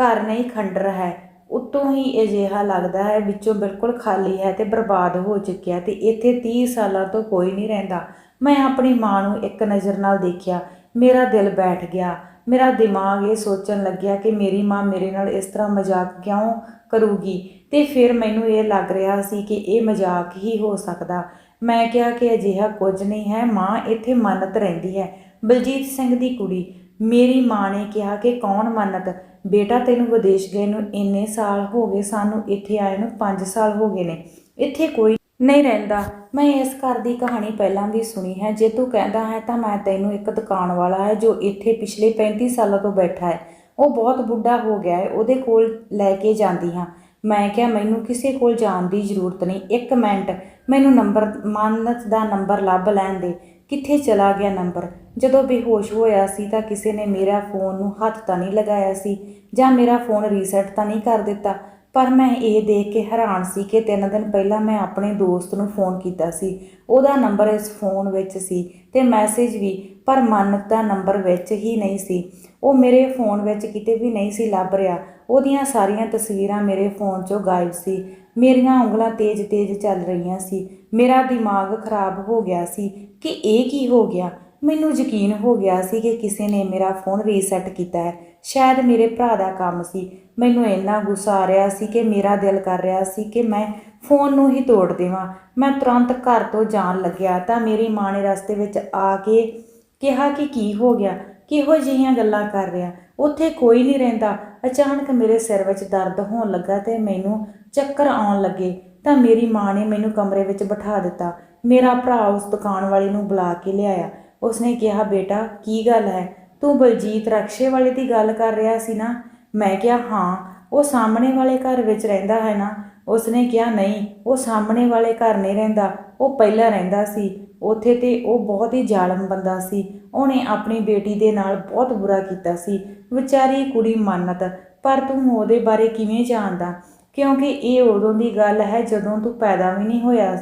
ਘਰ ਨਹੀਂ ਖੰਡਰ ਹੈ। ਉੱਤੋਂ ਹੀ ਅਜਿਹਾ ਲੱਗਦਾ ਹੈ, ਵਿੱਚੋਂ ਬਿਲਕੁਲ ਖਾਲੀ ਹੈ ਤੇ ਬਰਬਾਦ ਹੋ ਚੁੱਕਿਆ ਤੇ ਇੱਥੇ 30 ਸਾਲਾਂ ਤੋਂ ਕੋਈ ਨਹੀਂ ਰਹਿੰਦਾ। ਮੈਂ ਆਪਣੀ ਮਾਂ ਨੂੰ ਇੱਕ ਨਜ਼ਰ ਨਾਲ ਦੇਖਿਆ। ਮੇਰਾ ਦਿਲ ਬੈਠ ਗਿਆ। ਮੇਰਾ ਦਿਮਾਗ ਇਹ ਸੋਚਣ ਲੱਗਿਆ ਕਿ ਮੇਰੀ ਮਾਂ ਮੇਰੇ ਨਾਲ ਇਸ ਤਰ੍ਹਾਂ ਮਜ਼ਾਕ ਕਿਉਂ ਕਰੂਗੀ? ਤੇ ਫਿਰ ਮੈਨੂੰ ਇਹ ਲੱਗ ਰਿਹਾ ਸੀ ਕਿ ਇਹ ਮਜ਼ਾਕ ਹੀ ਹੋ ਸਕਦਾ। ਮੈਂ ਕਿਹਾ ਕਿ ਅਜਿਹਾ ਕੁਝ ਨਹੀਂ ਹੈ, ਮਾਂ ਇੱਥੇ ਮੰਨਤ ਰਹਿੰਦੀ ਹੈ। ਬਲਜੀਤ ਸਿੰਘ ਦੀ ਕੁੜੀ, ਮੇਰੀ ਮਾਂ ਨੇ ਕਿਹਾ ਕਿ ਕੌਣ ਮੰਨਤ? ਬੇਟਾ ਤੈਨੂੰ ਵਿਦੇਸ਼ ਗਏ ਨੂੰ ਇੰਨੇ ਸਾਲ ਹੋ ਗਏ, ਸਾਨੂੰ ਇੱਥੇ ਆਏ ਨੂੰ 5 ਸਾਲ ਹੋ ਗਏ ਨੇ। ਇੱਥੇ ਕੋਈ ਨਹੀਂ ਰਹਿੰਦਾ। ਮੈਂ ਇਸ ਘਰ ਦੀ ਕਹਾਣੀ ਪਹਿਲਾਂ ਵੀ ਸੁਣੀ ਹੈ। ਜੇ ਤੂੰ ਕਹਿੰਦਾ ਹੈ ਤਾਂ ਮੈਂ ਤੈਨੂੰ ਇੱਕ ਦੁਕਾਨ ਵਾਲਾ ਹੈ ਜੋ ਇੱਥੇ ਪਿਛਲੇ 35 ਸਾਲਾਂ ਤੋਂ ਬੈਠਾ ਹੈ। ਉਹ ਬਹੁਤ ਬੁੱਢਾ ਹੋ ਗਿਆ ਹੈ। ਉਹਦੇ ਕੋਲ ਲੈ ਕੇ ਜਾਂਦੀ ਹਾਂ। ਮੈਂ ਕਿਹਾ, ਮੈਨੂੰ ਕਿਸੇ ਕੋਲ ਜਾਣ ਦੀ ਜ਼ਰੂਰਤ ਨਹੀਂ। ਇੱਕ ਮਿੰਟ। ਮੈਨੂੰ ਨੰਬਰ ਮਾਨਤ ਦਾ ਨੰਬਰ ਲੱਭ ਲੈਣ ਦੇ। ਕਿੱਥੇ ਚਲਾ ਗਿਆ ਨੰਬਰ? ਜਦੋਂ ਬੇਹੋਸ਼ ਹੋਇਆ ਸੀ ਤਾਂ ਕਿਸੇ ਨੇ ਮੇਰਾ ਫੋਨ ਨੂੰ ਹੱਥ ਤਾਂ ਨਹੀਂ ਲਗਾਇਆ ਸੀ ਜਾਂ ਮੇਰਾ ਫੋਨ ਰੀਸੈਟ ਤਾਂ ਨਹੀਂ ਕਰ ਦਿੱਤਾ। ਪਰ ਮੈਂ ਇਹ ਦੇਖ ਕੇ ਹੈਰਾਨ ਸੀ ਕਿ ਤਿੰਨ ਦਿਨ ਪਹਿਲਾਂ ਮੈਂ ਆਪਣੇ ਦੋਸਤ ਨੂੰ ਫੋਨ ਕੀਤਾ ਸੀ। ਉਹਦਾ ਨੰਬਰ ਇਸ ਫੋਨ ਵਿੱਚ ਸੀ ਤੇ ਮੈਸੇਜ ਵੀ, ਪਰ ਮੰਨਤ ਦਾ ਨੰਬਰ ਵਿੱਚ ਹੀ ਨਹੀਂ ਸੀ। ਉਹ ਮੇਰੇ ਫੋਨ ਵਿੱਚ ਕਿਤੇ ਵੀ ਨਹੀਂ ਸੀ ਲੱਭ ਰਿਹਾ। ਉਹਦੀਆਂ ਸਾਰੀਆਂ ਤਸਵੀਰਾਂ ਮੇਰੇ ਫੋਨ 'ਚੋਂ ਗਾਇਬ ਸੀ। ਮੇਰੀਆਂ ਉਂਗਲਾਂ ਤੇਜ਼-ਤੇਜ਼ ਚੱਲ ਰਹੀਆਂ ਸੀ। ਮੇਰਾ ਦਿਮਾਗ ਖਰਾਬ ਹੋ ਗਿਆ ਸੀ ਕਿ ਇਹ ਕੀ ਹੋ ਗਿਆ? ਮੈਨੂੰ ਯਕੀਨ ਹੋ ਗਿਆ ਸੀ ਕਿ ਕਿਸੇ ਨੇ ਮੇਰਾ ਫੋਨ ਰੀਸੈਟ ਕੀਤਾ ਹੈ। ਸ਼ਾਇਦ ਮੇਰੇ ਭਰਾ ਦਾ ਕੰਮ ਸੀ। ਮੈਨੂੰ ਇੰਨਾ ਗੁੱਸਾ ਆ ਰਿਹਾ ਸੀ ਕਿ ਮੇਰਾ ਦਿਲ ਕਰ ਰਿਹਾ ਸੀ ਕਿ ਮੈਂ ਫੋਨ ਨੂੰ ਹੀ ਤੋੜ ਦੇਵਾਂ। ਮੈਂ ਤੁਰੰਤ ਘਰ ਤੋਂ ਜਾਣ ਲੱਗਿਆ ਤਾਂ ਮੇਰੀ ਮਾਂ ਨੇ ਰਸਤੇ ਵਿੱਚ ਆ ਕੇ ਕਿਹਾ ਕਿ ਕੀ ਹੋ ਗਿਆ? ਕਿਹੋ ਜਿਹੀਆਂ ਗੱਲਾਂ ਕਰ ਰਿਹਾ? ਉੱਥੇ ਕੋਈ ਨਹੀਂ ਰਹਿੰਦਾ। ਅਚਾਨਕ ਮੇਰੇ ਸਿਰ ਵਿੱਚ ਦਰਦ ਹੋਣ ਲੱਗਾ ਤੇ ਮੈਨੂੰ ਚੱਕਰ ਆਉਣ ਲੱਗੇ। ਤਾਂ ਮੇਰੀ ਮਾਂ ਨੇ ਮੈਨੂੰ ਕਮਰੇ ਵਿੱਚ ਬਿਠਾ ਦਿੱਤਾ। ਮੇਰਾ ਭਰਾ ਉਸ ਦੁਕਾਨ ਵਾਲੇ ਨੂੰ ਬੁਲਾ ਕੇ ਲਿਆਇਆ। ਉਸਨੇ ਕਿਹਾ, ਬੇਟਾ, ਕੀ ਗੱਲ ਹੈ? ਤੂੰ ਬਲਜੀਤ ਰਕਸ਼ੇ ਵਾਲੇ ਦੀ ਗੱਲ ਕਰ ਰਿਹਾ ਸੀ ਨਾ? ਮੈਂ ਕਿਹਾ, ਹਾਂ, ਉਹ ਸਾਹਮਣੇ ਵਾਲੇ ਘਰ ਵਿੱਚ ਰਹਿੰਦਾ ਹੈ ਨਾ? ਉਸਨੇ ਕਿਹਾ, ਨਹੀਂ, ਉਹ ਸਾਹਮਣੇ ਵਾਲੇ ਘਰ ਨਹੀਂ ਰਹਿੰਦਾ, ਉਹ ਪਹਿਲਾਂ ਰਹਿੰਦਾ ਸੀ। ਉੱਥੇ ਤੇ ਉਹ ਬਹੁਤ ਹੀ ਜ਼ਾਲਮ ਬੰਦਾ ਸੀ। ਉਹਨੇ ਆਪਣੀ ਬੇਟੀ ਦੇ ਨਾਲ ਬਹੁਤ ਬੁਰਾ ਕੀਤਾ ਸੀ। ਵਿਚਾਰੀ ਕੁੜੀ ਮੰਨਤ, ਪਰ ਤੂੰ ਉਹਦੇ ਬਾਰੇ ਕਿਵੇਂ ਜਾਣਦਾ? ਕਿਉਂਕਿ ਇਹ ਉਦੋਂ ਦੀ ਗੱਲ ਹੈ ਜਦੋਂ ਤੂੰ ਪੈਦਾ ਵੀ ਨਹੀਂ ਹੋਇਆ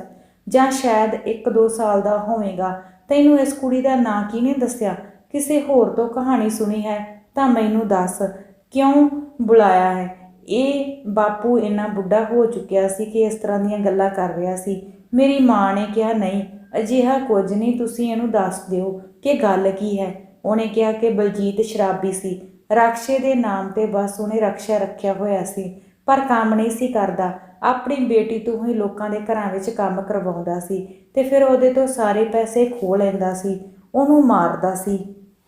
ਜਾਂ ਸ਼ਾਇਦ 1-2 ਸਾਲ ਦਾ ਹੋਵੇਗਾ। ਤੈਨੂੰ ਇਸ ਕੁੜੀ ਦਾ ਨਾਂ ਕਿਹਨੇ ਦੱਸਿਆ? ਕਿਸੇ ਹੋਰ ਤੋਂ ਕਹਾਣੀ ਸੁਣੀ ਹੈ? ਤਾਂ ਮੈਨੂੰ ਦੱਸ, ਕਿਉਂ ਬੁਲਾਇਆ ਹੈ? ਇਹ ਬਾਪੂ ਇੰਨਾ ਬੁੱਢਾ ਹੋ ਚੁੱਕਿਆ ਸੀ ਕਿ ਇਸ ਤਰ੍ਹਾਂ ਦੀਆਂ ਗੱਲਾਂ ਕਰ ਰਿਹਾ ਸੀ। ਮੇਰੀ ਮਾਂ ਨੇ ਕਿਹਾ, ਨਹੀਂ, ਅਜਿਹਾ ਕੁਝ ਨਹੀਂ, ਤੁਸੀਂ ਇਹਨੂੰ ਦੱਸ ਦਿਓ ਕਿ ਗੱਲ ਕੀ ਹੈ। ਉਹਨੇ ਕਿਹਾ ਕਿ ਬਲਜੀਤ ਸ਼ਰਾਬੀ ਸੀ। ਰਕਸ਼ੇ ਦੇ ਨਾਮ ਤੇ ਬਸ ਉਹਨੇ ਰਕਸ਼ਾ ਰੱਖਿਆ ਹੋਇਆ ਸੀ, ਪਰ ਕੰਮ ਨਹੀਂ ਸੀ ਕਰਦਾ। ਆਪਣੀ ਬੇਟੀ ਤੋਂ ਹੀ ਲੋਕਾਂ ਦੇ ਘਰਾਂ ਵਿੱਚ ਕੰਮ ਕਰਵਾਉਂਦਾ ਸੀ ਤੇ ਫਿਰ ਉਹਦੇ ਤੋਂ ਸਾਰੇ ਪੈਸੇ ਖੋਹ ਲੈਂਦਾ ਸੀ, ਉਹਨੂੰ ਮਾਰਦਾ ਸੀ।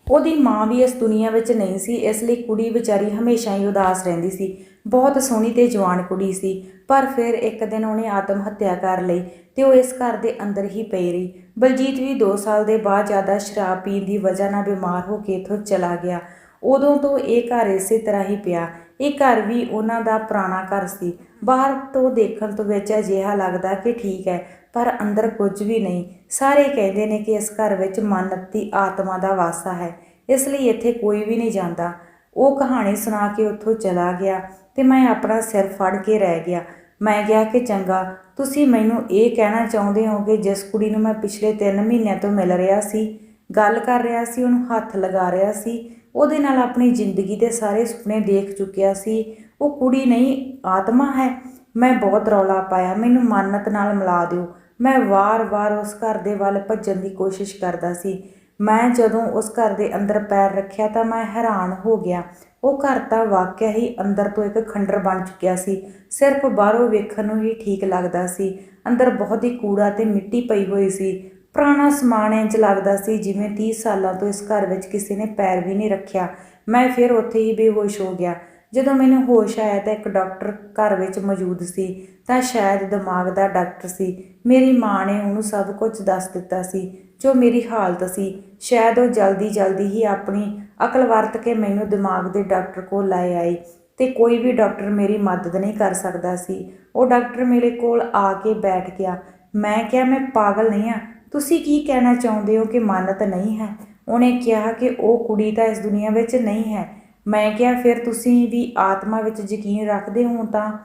ਉਹਦੀ ਮਾਂ ਵੀ ਇਸ ਦੁਨੀਆ ਵਿੱਚ ਨਹੀਂ ਸੀ, ਇਸ ਲਈ ਕੁੜੀ ਵਿਚਾਰੀ ਹਮੇਸ਼ਾ ਹੀ ਉਦਾਸ ਰਹਿੰਦੀ ਸੀ। ਬਹੁਤ ਸੋਹਣੀ ਤੇ ਜਵਾਨ ਕੁੜੀ ਸੀ, ਪਰ ਫਿਰ ਇੱਕ ਦਿਨ ਉਹਨੇ ਆਤਮ ਹੱਤਿਆ ਕਰ ਲਈ ਤੇ ਉਹ ਇਸ ਘਰ ਦੇ ਅੰਦਰ ਹੀ ਪਈ ਰਹੀ। ਬਲਜੀਤ ਵੀ 2 ਸਾਲ ਦੇ ਬਾਅਦ ਜ਼ਿਆਦਾ ਸ਼ਰਾਬ ਪੀਣ ਦੀ ਵਜ੍ਹਾ ਨਾਲ ਬਿਮਾਰ ਹੋ ਕੇ ਇੱਥੋਂ ਚਲਾ ਗਿਆ। ਉਦੋਂ ਤੋਂ ਇਹ ਘਰ ਇਸੇ ਤਰ੍ਹਾਂ ਹੀ ਪਿਆ। ਇਹ ਘਰ ਵੀ ਉਹਨਾਂ ਦਾ ਪੁਰਾਣਾ ਘਰ ਸੀ। ਬਾਹਰ ਤੋਂ ਦੇਖਣ ਤੋਂ ਵਿੱਚ ਅਜਿਹਾ ਲੱਗਦਾ ਕਿ ਠੀਕ ਹੈ, ਪਰ ਅੰਦਰ ਕੁਝ ਵੀ ਨਹੀਂ। ਸਾਰੇ ਕਹਿੰਦੇ ਨੇ ਕਿ ਇਸ ਘਰ ਵਿੱਚ ਮਨਤੀ ਆਤਮਾ ਦਾ ਵਾਸਾ ਹੈ, ਇਸ ਲਈ ਇੱਥੇ ਕੋਈ ਵੀ ਨਹੀਂ ਜਾਂਦਾ। ਉਹ ਕਹਾਣੀ ਸੁਣਾ ਕੇ ਉੱਥੋਂ ਚਲਾ ਗਿਆ ਤੇ ਮੈਂ ਆਪਣਾ ਸਿਰ ਫੜ ਕੇ ਰਹਿ ਗਿਆ। ਮੈਂ ਕਿਹਾ ਕਿ ਚੰਗਾ, ਤੁਸੀਂ ਮੈਨੂੰ ਇਹ ਕਹਿਣਾ ਚਾਹੁੰਦੇ ਹੋ ਕਿ ਜਿਸ ਕੁੜੀ ਨੂੰ ਮੈਂ ਪਿਛਲੇ 3 ਮਹੀਨਿਆਂ ਤੋਂ ਮਿਲ ਰਿਹਾ ਸੀ, ਗੱਲ ਕਰ ਰਿਹਾ ਸੀ, ਉਹਨੂੰ ਹੱਥ ਲਗਾ ਰਿਹਾ ਸੀ ਉਹਦੇ ਨਾਲ ਆਪਣੀ ਜ਼ਿੰਦਗੀ ਦੇ ਸਾਰੇ ਸੁਪਨੇ ਦੇਖ ਚੁੱਕਿਆ ਸੀ। ਉਹ ਕੁੜੀ ਨਹੀਂ, ਆਤਮਾ ਹੈ। ਮੈਂ ਬਹੁਤ ਰੌਲਾ ਪਾਇਆ। ਮੈਨੂੰ ਮੰਨਤ ਨਾਲ ਮਿਲਾ ਦਿਓ। ਮੈਂ ਵਾਰ-ਵਾਰ ਉਸ ਘਰ ਦੇ ਵੱਲ ਭੱਜਣ ਦੀ ਕੋਸ਼ਿਸ਼ ਕਰਦਾ ਸੀ। ਮੈਂ ਜਦੋਂ ਉਸ ਘਰ ਦੇ ਅੰਦਰ ਪੈਰ ਰੱਖਿਆ ਤਾਂ ਮੈਂ ਹੈਰਾਨ ਹੋ ਗਿਆ। ਉਹ ਘਰ ਤਾਂ ਵਾਕਿਆ ਹੀ ਅੰਦਰ ਤੋਂ ਇੱਕ ਖੰਡਰ ਬਣ ਚੁੱਕਿਆ ਸੀ। ਸਿਰਫ ਬਾਹਰੋਂ ਵੇਖਣ ਨੂੰ ਹੀ ਠੀਕ ਲੱਗਦਾ ਸੀ। ਅੰਦਰ ਬਹੁਤ ਹੀ ਕੂੜਾ ਤੇ ਮਿੱਟੀ ਪਈ ਹੋਈ ਸੀ। ਪੁਰਾਣਾ ਸਮਾਨ ਇੰਜ ਲੱਗਦਾ ਸੀ, ਜਿਵੇਂ 30 ਸਾਲਾਂ ਤੋਂ ਇਸ ਘਰ ਵਿੱਚ ਕਿਸੇ ਨੇ ਪੈਰ ਵੀ ਨਹੀਂ ਰੱਖਿਆ। ਮੈਂ ਫਿਰ ਉੱਥੇ ਹੀ ਬੇਹੋਸ਼ ਹੋ ਗਿਆ। ਜਦੋਂ ਮੈਨੂੰ ਹੋਸ਼ ਆਇਆ ਤਾਂ ਇੱਕ ਡਾਕਟਰ ਘਰ ਵਿੱਚ ਮੌਜੂਦ ਸੀ, ਤਾਂ ਸ਼ਾਇਦ ਦਿਮਾਗ ਦਾ ਡਾਕਟਰ ਸੀ। ਮੇਰੀ ਮਾਂ ਨੇ ਉਹਨੂੰ ਸਭ ਕੁਝ ਦੱਸ ਦਿੱਤਾ ਸੀ, ਜੋ ਮੇਰੀ ਹਾਲਤ ਸੀ। ਸ਼ਾਇਦ ਉਹ ਜਲਦੀ ਜਲਦੀ ਹੀ ਆਪਣੀ ਅਕਲ ਵਰਤ ਕੇ ਮੈਨੂੰ ਦਿਮਾਗ ਦੇ ਡਾਕਟਰ ਕੋਲ ਲੈ ਆਈ ਤੇ ਕੋਈ ਵੀ ਡਾਕਟਰ ਮੇਰੀ ਮਦਦ ਨਹੀਂ ਕਰ ਸਕਦਾ ਸੀ। ਉਹ ਡਾਕਟਰ ਮੇਰੇ ਕੋਲ ਆ ਕੇ ਬੈਠ ਗਿਆ। ਮੈਂ ਕਿਹਾ, ਮੈਂ ਪਾਗਲ ਨਹੀਂ ਆ। ਤੁਸੀਂ ਕੀ ਕਹਿਣਾ ਚਾਹੁੰਦੇ ਹੋ ਕਿ ਮਾਨਤ ਨਹੀਂ ਹੈ? ਉਹਨੇ ਕਿਹਾ ਕਿ ਉਹ ਕੁੜੀ ਤਾਂ ਇਸ ਦੁਨੀਆ ਵਿੱਚ ਨਹੀਂ ਹੈ। ਮੈਂ ਕਿਹਾ, ਫਿਰ ਤੁਸੀਂ ਵੀ ਆਤਮਾ ਵਿੱਚ ਯਕੀਨ ਰੱਖਦੇ ਹੋ ਤਾਂ?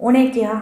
ਉਹਨੇ ਕਿਹਾ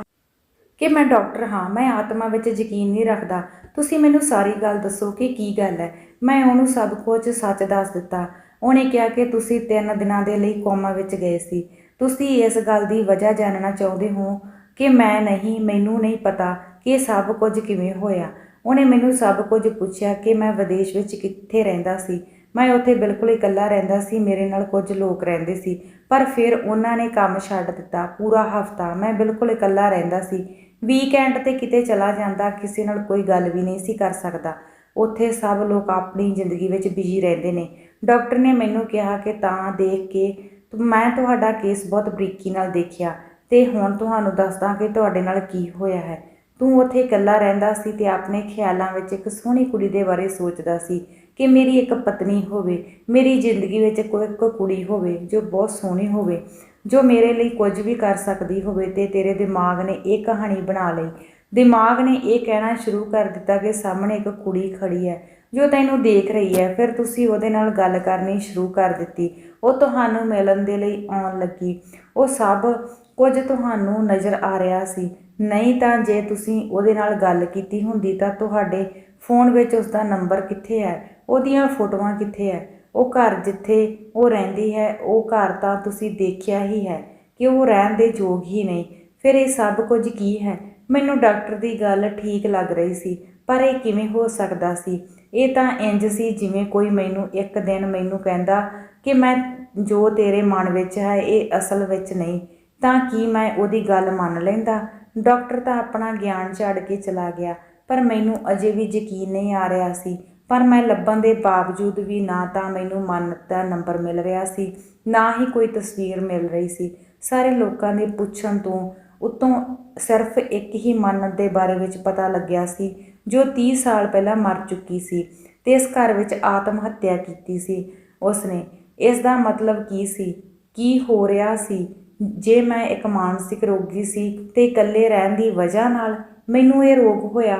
ਕਿ ਮੈਂ ਡਾਕਟਰ ਹਾਂ, ਮੈਂ ਆਤਮਾ ਵਿੱਚ ਯਕੀਨ ਨਹੀਂ ਰੱਖਦਾ। ਤੁਸੀਂ ਮੈਨੂੰ ਸਾਰੀ ਗੱਲ ਦੱਸੋ ਕਿ ਕੀ ਗੱਲ ਹੈ? ਮੈਂ ਉਹਨੂੰ ਸਭ ਕੁਝ ਸੱਚ ਦੱਸ ਦਿੱਤਾ। ਉਹਨੇ ਕਿਹਾ ਕਿ ਤੁਸੀਂ ਤਿੰਨ ਦਿਨਾਂ ਦੇ ਲਈ ਕੋਮਾ ਵਿੱਚ ਗਏ ਸੀ। ਤੁਸੀਂ ਇਸ ਗੱਲ ਦੀ ਵਜ੍ਹਾ ਜਾਣਨਾ ਚਾਹੁੰਦੇ ਹੋ ਕਿ ਮੈਂ ਨਹੀਂ, ਮੈਨੂੰ ਨਹੀਂ ਪਤਾ ਕਿ ਸਭ ਕੁਝ ਕਿਵੇਂ ਹੋਇਆ। ਉਹਨੇ ਮੈਨੂੰ ਸਭ ਕੁਝ ਪੁੱਛਿਆ ਕਿ ਮੈਂ ਵਿਦੇਸ਼ ਵਿੱਚ ਕਿੱਥੇ ਰਹਿੰਦਾ ਸੀ। ਮੈਂ ਉੱਥੇ ਬਿਲਕੁਲ ਇਕੱਲਾ ਰਹਿੰਦਾ ਸੀ, ਮੇਰੇ ਨਾਲ ਕੁਝ ਲੋਕ ਰਹਿੰਦੇ ਸੀ, ਪਰ ਫਿਰ ਉਹਨਾਂ ਨੇ ਕੰਮ ਛੱਡ ਦਿੱਤਾ, ਪੂਰਾ ਹਫਤਾ ਮੈਂ ਬਿਲਕੁਲ ਇਕੱਲਾ ਰਹਿੰਦਾ ਸੀ। ਵੀਕਐਂਡ ਤੇ ਕਿਤੇ ਚਲਾ ਜਾਂਦਾ, ਕਿਸੇ ਨਾਲ ਕੋਈ ਗੱਲ ਵੀ ਨਹੀਂ ਸੀ ਕਰ ਸਕਦਾ। ਉੱਥੇ ਸਭ ਲੋਕ ਆਪਣੀ ਜ਼ਿੰਦਗੀ ਵਿੱਚ ਬਿਜ਼ੀ ਰਹਿੰਦੇ ਨੇ। ਡਾਕਟਰ ਨੇ ਮੈਨੂੰ ਕਿਹਾ ਕਿ ਤਾਂ ਦੇਖ ਕੇ ਮੈਂ ਤੁਹਾਡਾ ਕੇਸ ਬਹੁਤ ਬਰੀਕੀ ਨਾਲ ਦੇਖਿਆ ਤੇ ਹੁਣ ਤੁਹਾਨੂੰ ਦੱਸਦਾ ਕਿ ਤੁਹਾਡੇ ਨਾਲ ਕੀ ਹੋਇਆ ਹੈ। ਤੂੰ ਉੱਥੇ ਇਕੱਲਾ ਰਹਿੰਦਾ ਸੀ ਤੇ ਆਪਣੇ ਖਿਆਲਾਂ ਵਿੱਚ ਇੱਕ ਸੋਹਣੀ ਕੁੜੀ ਦੇ ਬਾਰੇ ਸੋਚਦਾ ਸੀ ਕਿ ਮੇਰੀ ਇੱਕ ਪਤਨੀ ਹੋਵੇ, ਮੇਰੀ ਜ਼ਿੰਦਗੀ ਵਿੱਚ ਕੋਈ ਇੱਕ ਕੁੜੀ ਹੋਵੇ ਜੋ ਬਹੁਤ ਸੋਹਣੀ ਹੋਵੇ, ਜੋ ਮੇਰੇ ਲਈ ਕੁਝ ਵੀ ਕਰ ਸਕਦੀ ਹੋਵੇ ਤੇ ਤੇਰੇ ਦਿਮਾਗ ਨੇ ਇਹ ਕਹਾਣੀ ਬਣਾ ਲਈ। ਦਿਮਾਗ ਨੇ ਇਹ ਕਹਿਣਾ ਸ਼ੁਰੂ ਕਰ ਦਿੱਤਾ ਕਿ ਸਾਹਮਣੇ ਇੱਕ ਕੁੜੀ ਖੜੀ ਹੈ, ਜੋ ਤੈਨੂੰ ਦੇਖ ਰਹੀ ਹੈ। ਫਿਰ ਤੁਸੀਂ ਉਹਦੇ ਨਾਲ ਗੱਲ ਕਰਨੀ ਸ਼ੁਰੂ ਕਰ ਦਿੱਤੀ। ਉਹ ਤੁਹਾਨੂੰ ਮਿਲਣ ਦੇ ਲਈ ਆਉਣ ਲੱਗੀ। ਉਹ ਸਭ ਕੁਝ ਤੁਹਾਨੂੰ ਨਜ਼ਰ ਆ ਰਿਹਾ ਸੀ। ਨਹੀਂ ਤਾਂ ਜੇ ਤੁਸੀਂ ਉਹਦੇ ਨਾਲ ਗੱਲ ਕੀਤੀ ਹੁੰਦੀ ਤਾਂ ਤੁਹਾਡੇ ਫੋਨ ਵਿੱਚ ਉਸ ਦਾ ਨੰਬਰ ਕਿੱਥੇ ਹੈ? ਉਹਦੀਆਂ ਫੋਟੋਆਂ ਕਿੱਥੇ ਹੈ? ਉਹ ਘਰ ਜਿੱਥੇ ਉਹ ਰਹਿੰਦੀ ਹੈ, ਉਹ ਘਰ ਤਾਂ ਤੁਸੀਂ ਦੇਖਿਆ ਹੀ ਹੈ ਕਿ ਉਹ ਰਹਿਣ ਦੇ ਯੋਗ ਹੀ ਨਹੀਂ ਫਿਰ ਇਹ ਸਭ ਕੁਝ ਕੀ ਹੈ? ਮੈਨੂੰ ਡਾਕਟਰ ਦੀ ਗੱਲ ਠੀਕ ਲੱਗ ਰਹੀ ਸੀ, ਪਰ ਇਹ ਕਿਵੇਂ ਹੋ ਸਕਦਾ ਸੀ? ਇਹ ਤਾਂ ਇੰਜ ਸੀ ਜਿਵੇਂ ਕੋਈ ਮੈਨੂੰ ਇੱਕ ਦਿਨ ਮੈਨੂੰ ਕਹਿੰਦਾ ਕਿ ਮੈਂ ਜੋ ਤੇਰੇ ਮਨ ਵਿੱਚ ਹੈ, ਇਹ ਅਸਲ ਵਿੱਚ ਨਹੀਂ। ਤਾਂ ਕੀ ਮੈਂ ਉਹਦੀ ਗੱਲ ਮੰਨ ਲੈਂਦਾ? ਡਾਕਟਰ ਤਾਂ ਆਪਣਾ ਗਿਆਨ ਛੱਡ ਕੇ ਚਲਾ ਗਿਆ, ਪਰ ਮੈਨੂੰ ਅਜੇ ਵੀ ਯਕੀਨ ਨਹੀਂ ਆ ਰਿਹਾ ਸੀ। ਪਰ ਮੈਂ ਲੱਭਣ ਦੇ ਬਾਵਜੂਦ ਵੀ ਨਾ ਤਾਂ ਮੈਨੂੰ ਮੰਨਤ ਦਾ ਨੰਬਰ ਮਿਲ ਰਿਹਾ ਸੀ, ਨਾ ਹੀ ਕੋਈ ਤਸਵੀਰ ਮਿਲ ਰਹੀ ਸੀ। ਸਾਰੇ ਲੋਕਾਂ ਦੇ ਪੁੱਛਣ ਤੋਂ ਉਤੋਂ ਸਿਰਫ ਇੱਕ ਹੀ ਮੰਨਤ ਦੇ ਬਾਰੇ ਵਿੱਚ ਪਤਾ ਲੱਗਿਆ ਸੀ, ਜੋ 30 ਸਾਲ ਪਹਿਲਾਂ ਮਰ ਚੁੱਕੀ ਸੀ ਤੇ ਇਸ ਘਰ ਵਿੱਚ ਆਤਮ ਹੱਤਿਆ ਕੀਤੀ ਸੀ। ਉਸਨੇ, ਇਸ ਦਾ ਮਤਲਬ ਕੀ ਸੀ? ਕੀ ਹੋ ਰਿਹਾ ਸੀ? ਜੇ ਮੈਂ ਇੱਕ ਮਾਨਸਿਕ ਰੋਗੀ ਸੀ ਤੇ ਇਕੱਲੇ ਰਹਿਣ ਦੀ ਵਜ੍ਹਾ ਨਾਲ ਮੈਨੂੰ ਇਹ ਰੋਗ ਹੋਇਆ,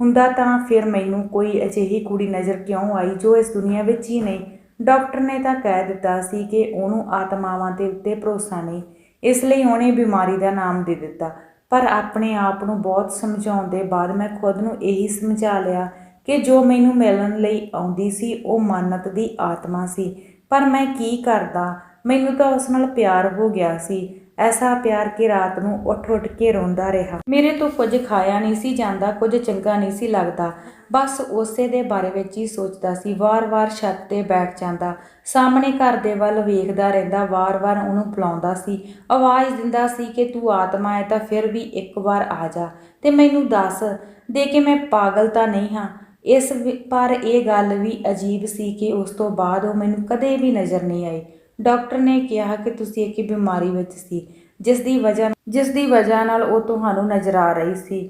ਹੁੰਦਾ ਤਾਂ ਫਿਰ ਮੈਨੂੰ ਕੋਈ ਅਜਿਹੀ ਕੁੜੀ ਨਜ਼ਰ ਕਿਉਂ ਆਈ ਜੋ ਇਸ ਦੁਨੀਆ ਵਿੱਚ ਹੀ ਨਹੀਂ? ਡਾਕਟਰ ਨੇ ਤਾਂ ਕਹਿ ਦਿੱਤਾ ਸੀ ਕਿ ਉਹਨੂੰ ਆਤਮਾਵਾਂ ਦੇ ਉੱਤੇ ਭਰੋਸਾ ਨਹੀਂ, ਇਸ ਲਈ ਉਹਨੇ ਬਿਮਾਰੀ ਦਾ ਨਾਮ ਦੇ ਦਿੱਤਾ। ਪਰ ਆਪਣੇ ਆਪ ਨੂੰ ਬਹੁਤ ਸਮਝਾਉਣ ਦੇ ਬਾਅਦ ਮੈਂ ਖੁਦ ਨੂੰ ਇਹੀ ਸਮਝਾ ਲਿਆ ਕਿ ਜੋ ਮੈਨੂੰ ਮਿਲਣ ਲਈ ਆਉਂਦੀ ਸੀ ਉਹ ਮਾਨਤ ਦੀ ਆਤਮਾ ਸੀ। ਪਰ ਮੈਂ ਕੀ ਕਰਦਾ? ਮੈਨੂੰ ਤਾਂ ਉਸ ਨਾਲ ਪਿਆਰ ਹੋ ਗਿਆ ਸੀ। ਐਸਾ ਪਿਆਰ ਕਿ ਰਾਤ ਨੂੰ ਉੱਠ ਉੱਠ ਕੇ ਰੋਂਦਾ ਰਿਹਾ। ਮੇਰੇ ਤੋਂ ਕੁਝ ਖਾਇਆ ਨਹੀਂ ਸੀ ਜਾਂਦਾ, ਕੁਝ ਚੰਗਾ ਨਹੀਂ ਸੀ ਲੱਗਦਾ। ਬਸ ਉਸੇ ਦੇ ਬਾਰੇ ਵਿੱਚ ਹੀ ਸੋਚਦਾ ਸੀ। ਵਾਰ-ਵਾਰ ਛੱਤ ਤੇ ਬੈਠ ਜਾਂਦਾ। ਸਾਹਮਣੇ ਘਰ ਦੇ ਵੱਲ ਵੇਖਦਾ ਰਹਿੰਦਾ। ਵਾਰ-ਵਾਰ ਉਹਨੂੰ ਬੁਲਾਉਂਦਾ ਸੀ। ਆਵਾਜ਼ ਦਿੰਦਾ ਸੀ ਕਿ ਤੂੰ ਆਤਮਾ ਹੈ ਤਾਂ ਫਿਰ ਵੀ ਇੱਕ ਵਾਰ ਆ ਜਾ। ਤੇ ਮੈਨੂੰ ਦੱਸ, ਦੇ ਕਿ ਮੈਂ ਪਾਗਲ ਤਾਂ ਨਹੀਂ ਹਾਂ। ਇਸ ਪਰ ਇਹ ਗੱਲ ਵੀ ਅਜੀਬ ਸੀ ਕਿ ਉਸ ਤੋਂ ਬਾਅਦ ਉਹ ਮੈਨੂੰ ਕਦੇ ਵੀ ਨਜ਼ਰ ਨਹੀਂ ਆਈ। ਡਾਕਟਰ ਨੇ ਕਿਹਾ ਕਿ ਤੁਸੀਂ ਇੱਕ ਬਿਮਾਰੀ ਵਿੱਚ ਸੀ ਜਿਸ ਦੀ ਵਜ੍ਹਾ ਜਿਸ ਦੀ ਵਜ੍ਹਾ ਨਾਲ ਉਹ ਤੁਹਾਨੂੰ ਨਜ਼ਰ ਆ ਰਹੀ ਸੀ।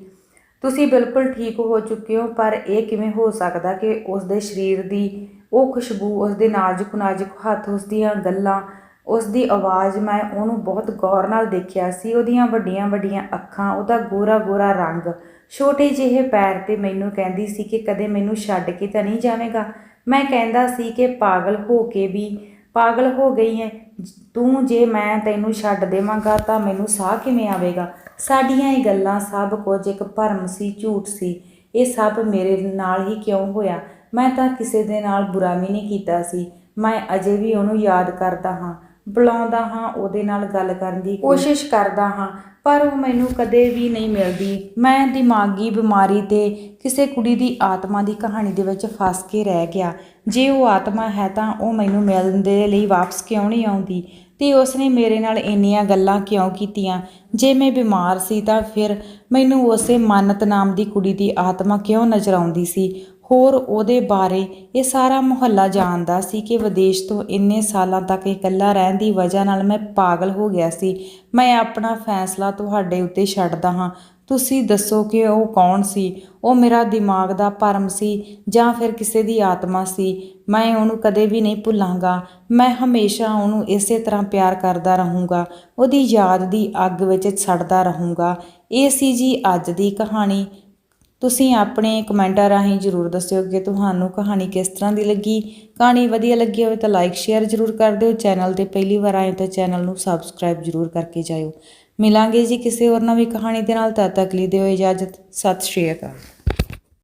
ਤੁਸੀਂ ਬਿਲਕੁਲ ਠੀਕ ਹੋ ਚੁੱਕੇ ਹੋ, ਪਰ ਇਹ ਕਿਵੇਂ ਹੋ ਸਕਦਾ ਕਿ ਉਸ ਦੇ ਸਰੀਰ ਦੀ ਉਹ ਖੁਸ਼ਬੂ ਉਸ ਦੇ ਨਾਜ਼ੁਕ ਨਾਜ਼ੁਕ ਹੱਥ ਉਸ ਦੀਆਂ ਗੱਲਾਂ ਉਸ ਦੀ ਆਵਾਜ਼, ਮੈਂ ਉਹਨੂੰ ਬਹੁਤ ਗੌਰ ਨਾਲ ਦੇਖਿਆ ਸੀ। ਉਹਦੀਆਂ ਵੱਡੀਆਂ ਵੱਡੀਆਂ ਅੱਖਾਂ, ਉਹਦਾ ਗੋਰਾ ਗੋਰਾ ਰੰਗ, ਛੋਟੇ ਜਿਹੇ ਪੈਰ ਤੇ ਮੈਨੂੰ ਕਹਿੰਦੀ ਸੀ ਕਿ ਕਦੇ ਮੈਨੂੰ ਛੱਡ ਕੇ ਤਾਂ ਨਹੀਂ ਜਾਵੇਂਗਾ? ਮੈਂ ਕਹਿੰਦਾ ਸੀ ਕਿ ਪਾਗਲ ਹੋ ਕੇ ਵੀ ਪਾਗਲ ਹੋ ਗਈ ਹੈ ਤੂੰ ਜੇ ਮੈਂ ਤੈਨੂੰ ਛੱਡ ਦੇਵਾਂਗਾ ਤਾਂ ਮੈਨੂੰ ਸਾਹ ਕਿਵੇਂ ਆਵੇਗਾ? ਸਾਡੀਆਂ ਇਹ ਗੱਲਾਂ ਸਭ ਕੁਝ ਇੱਕ ਭਰਮ ਸੀ, ਝੂਠ ਸੀ। ਇਹ ਸਭ ਮੇਰੇ ਨਾਲ ਹੀ ਕਿਉਂ ਹੋਇਆ? ਮੈਂ ਤਾਂ ਕਿਸੇ ਦੇ ਨਾਲ ਬੁਰਾ ਵੀ ਨਹੀਂ ਕੀਤਾ ਸੀ। ਮੈਂ ਅਜੇ ਵੀ ਉਹਨੂੰ ਯਾਦ ਕਰਦਾ ਹਾਂ। ਬੁਲਾਉਂਦਾ ਹਾਂ, ਉਹਦੇ ਨਾਲ ਗੱਲ ਕਰਨ ਦੀ ਕੋਸ਼ਿਸ਼ ਕਰਦਾ ਹਾਂ, ਪਰ ਉਹ ਮੈਨੂੰ ਕਦੇ ਵੀ ਨਹੀਂ ਮਿਲਦੀ। ਮੈਂ ਦਿਮਾਗੀ ਬਿਮਾਰੀ ਤੇ ਕਿਸੇ ਕੁੜੀ ਦੀ ਆਤਮਾ ਦੀ ਕਹਾਣੀ ਦੇ ਵਿੱਚ ਫਸ ਕੇ ਰਹਿ ਗਿਆ। ਜੇ ਉਹ ਆਤਮਾ ਹੈ ਤਾਂ ਉਹ ਮੈਨੂੰ ਮਿਲਣ ਦੇ ਲਈ ਵਾਪਸ ਕਿਉਂ ਨਹੀਂ ਆਉਂਦੀ? ਤੇ ਉਸਨੇ ਮੇਰੇ ਨਾਲ ਇੰਨੀਆਂ ਗੱਲਾਂ ਕਿਉਂ ਕੀਤੀਆਂ? ਜੇ ਮੈਂ ਬਿਮਾਰ ਸੀ ਤਾਂ ਫਿਰ ਮੈਨੂੰ ਉਸੇ ਮੰਨਤ ਨਾਮ ਦੀ ਕੁੜੀ ਦੀ ਆਤਮਾ ਕਿਉਂ ਨਜ਼ਰ ਆਉਂਦੀ ਸੀ? ਹੋਰ ਉਹਦੇ ਬਾਰੇ ਇਹ ਸਾਰਾ ਮੁਹੱਲਾ ਜਾਣਦਾ ਸੀ ਕਿ ਵਿਦੇਸ਼ ਤੋਂ ਇੰਨੇ ਸਾਲਾਂ ਤੱਕ ਇਕੱਲਾ ਰਹਿਣ ਦੀ ਵਜ੍ਹਾ ਨਾਲ ਮੈਂ ਪਾਗਲ ਹੋ ਗਿਆ ਸੀ। ਮੈਂ ਆਪਣਾ ਫੈਸਲਾ ਤੁਹਾਡੇ ਉੱਤੇ ਛੱਡਦਾ ਹਾਂ। ਤੁਸੀਂ ਦੱਸੋ ਕਿ ਉਹ ਕੌਣ ਸੀ? ਉਹ ਮੇਰਾ ਦਿਮਾਗ ਦਾ ਭਰਮ ਸੀ ਜਾਂ ਫਿਰ ਕਿਸੇ ਦੀ ਆਤਮਾ ਸੀ? ਮੈਂ ਉਹਨੂੰ ਕਦੇ ਵੀ ਨਹੀਂ ਭੁੱਲਾਂਗਾ। ਮੈਂ ਹਮੇਸ਼ਾ ਉਹਨੂੰ ਇਸੇ ਤਰ੍ਹਾਂ ਪਿਆਰ ਕਰਦਾ ਰਹੂੰਗਾ। ਉਹਦੀ ਯਾਦ ਦੀ ਅੱਗ ਵਿੱਚ ਸੜਦਾ ਰਹੂੰਗਾ। ਇਹ ਸੀ ਜੀ ਅੱਜ ਦੀ ਕਹਾਣੀ। ਤੁਸੀਂ ਆਪਣੇ ਕਮੈਂਟਾਂ ਰਾਹੀਂ ਜਰੂਰ ਦੱਸਿਓ ਕਿ ਤੁਹਾਨੂੰ ਕਹਾਣੀ ਕਿਸ ਤਰ੍ਹਾਂ ਦੀ ਲੱਗੀ। ਕਹਾਣੀ ਵਧੀਆ ਲੱਗੀ ਹੋਵੇ ਤਾਂ ਲਾਈਕ ਸ਼ੇਅਰ ਜਰੂਰ ਕਰ ਦਿਓ। ਚੈਨਲ ਤੇ ਪਹਿਲੀ ਵਾਰ ਆਏ ਤਾਂ ਚੈਨਲ ਨੂੰ ਸਬਸਕ੍ਰਾਈਬ ਜਰੂਰ ਕਰਕੇ ਜਾਇਓ। ਮਿਲਾਂਗੇ ਜੀ ਕਿਸੇ ਹੋਰ ਨਵੀਂ ਕਹਾਣੀ ਦੇ ਨਾਲ। ਤਦ ਤੱਕ ਲਈ ਦਿਓ ਇਜਾਜ਼ਤ। ਸਤਿ ਸ਼੍ਰੀ ਅਕਾਲ।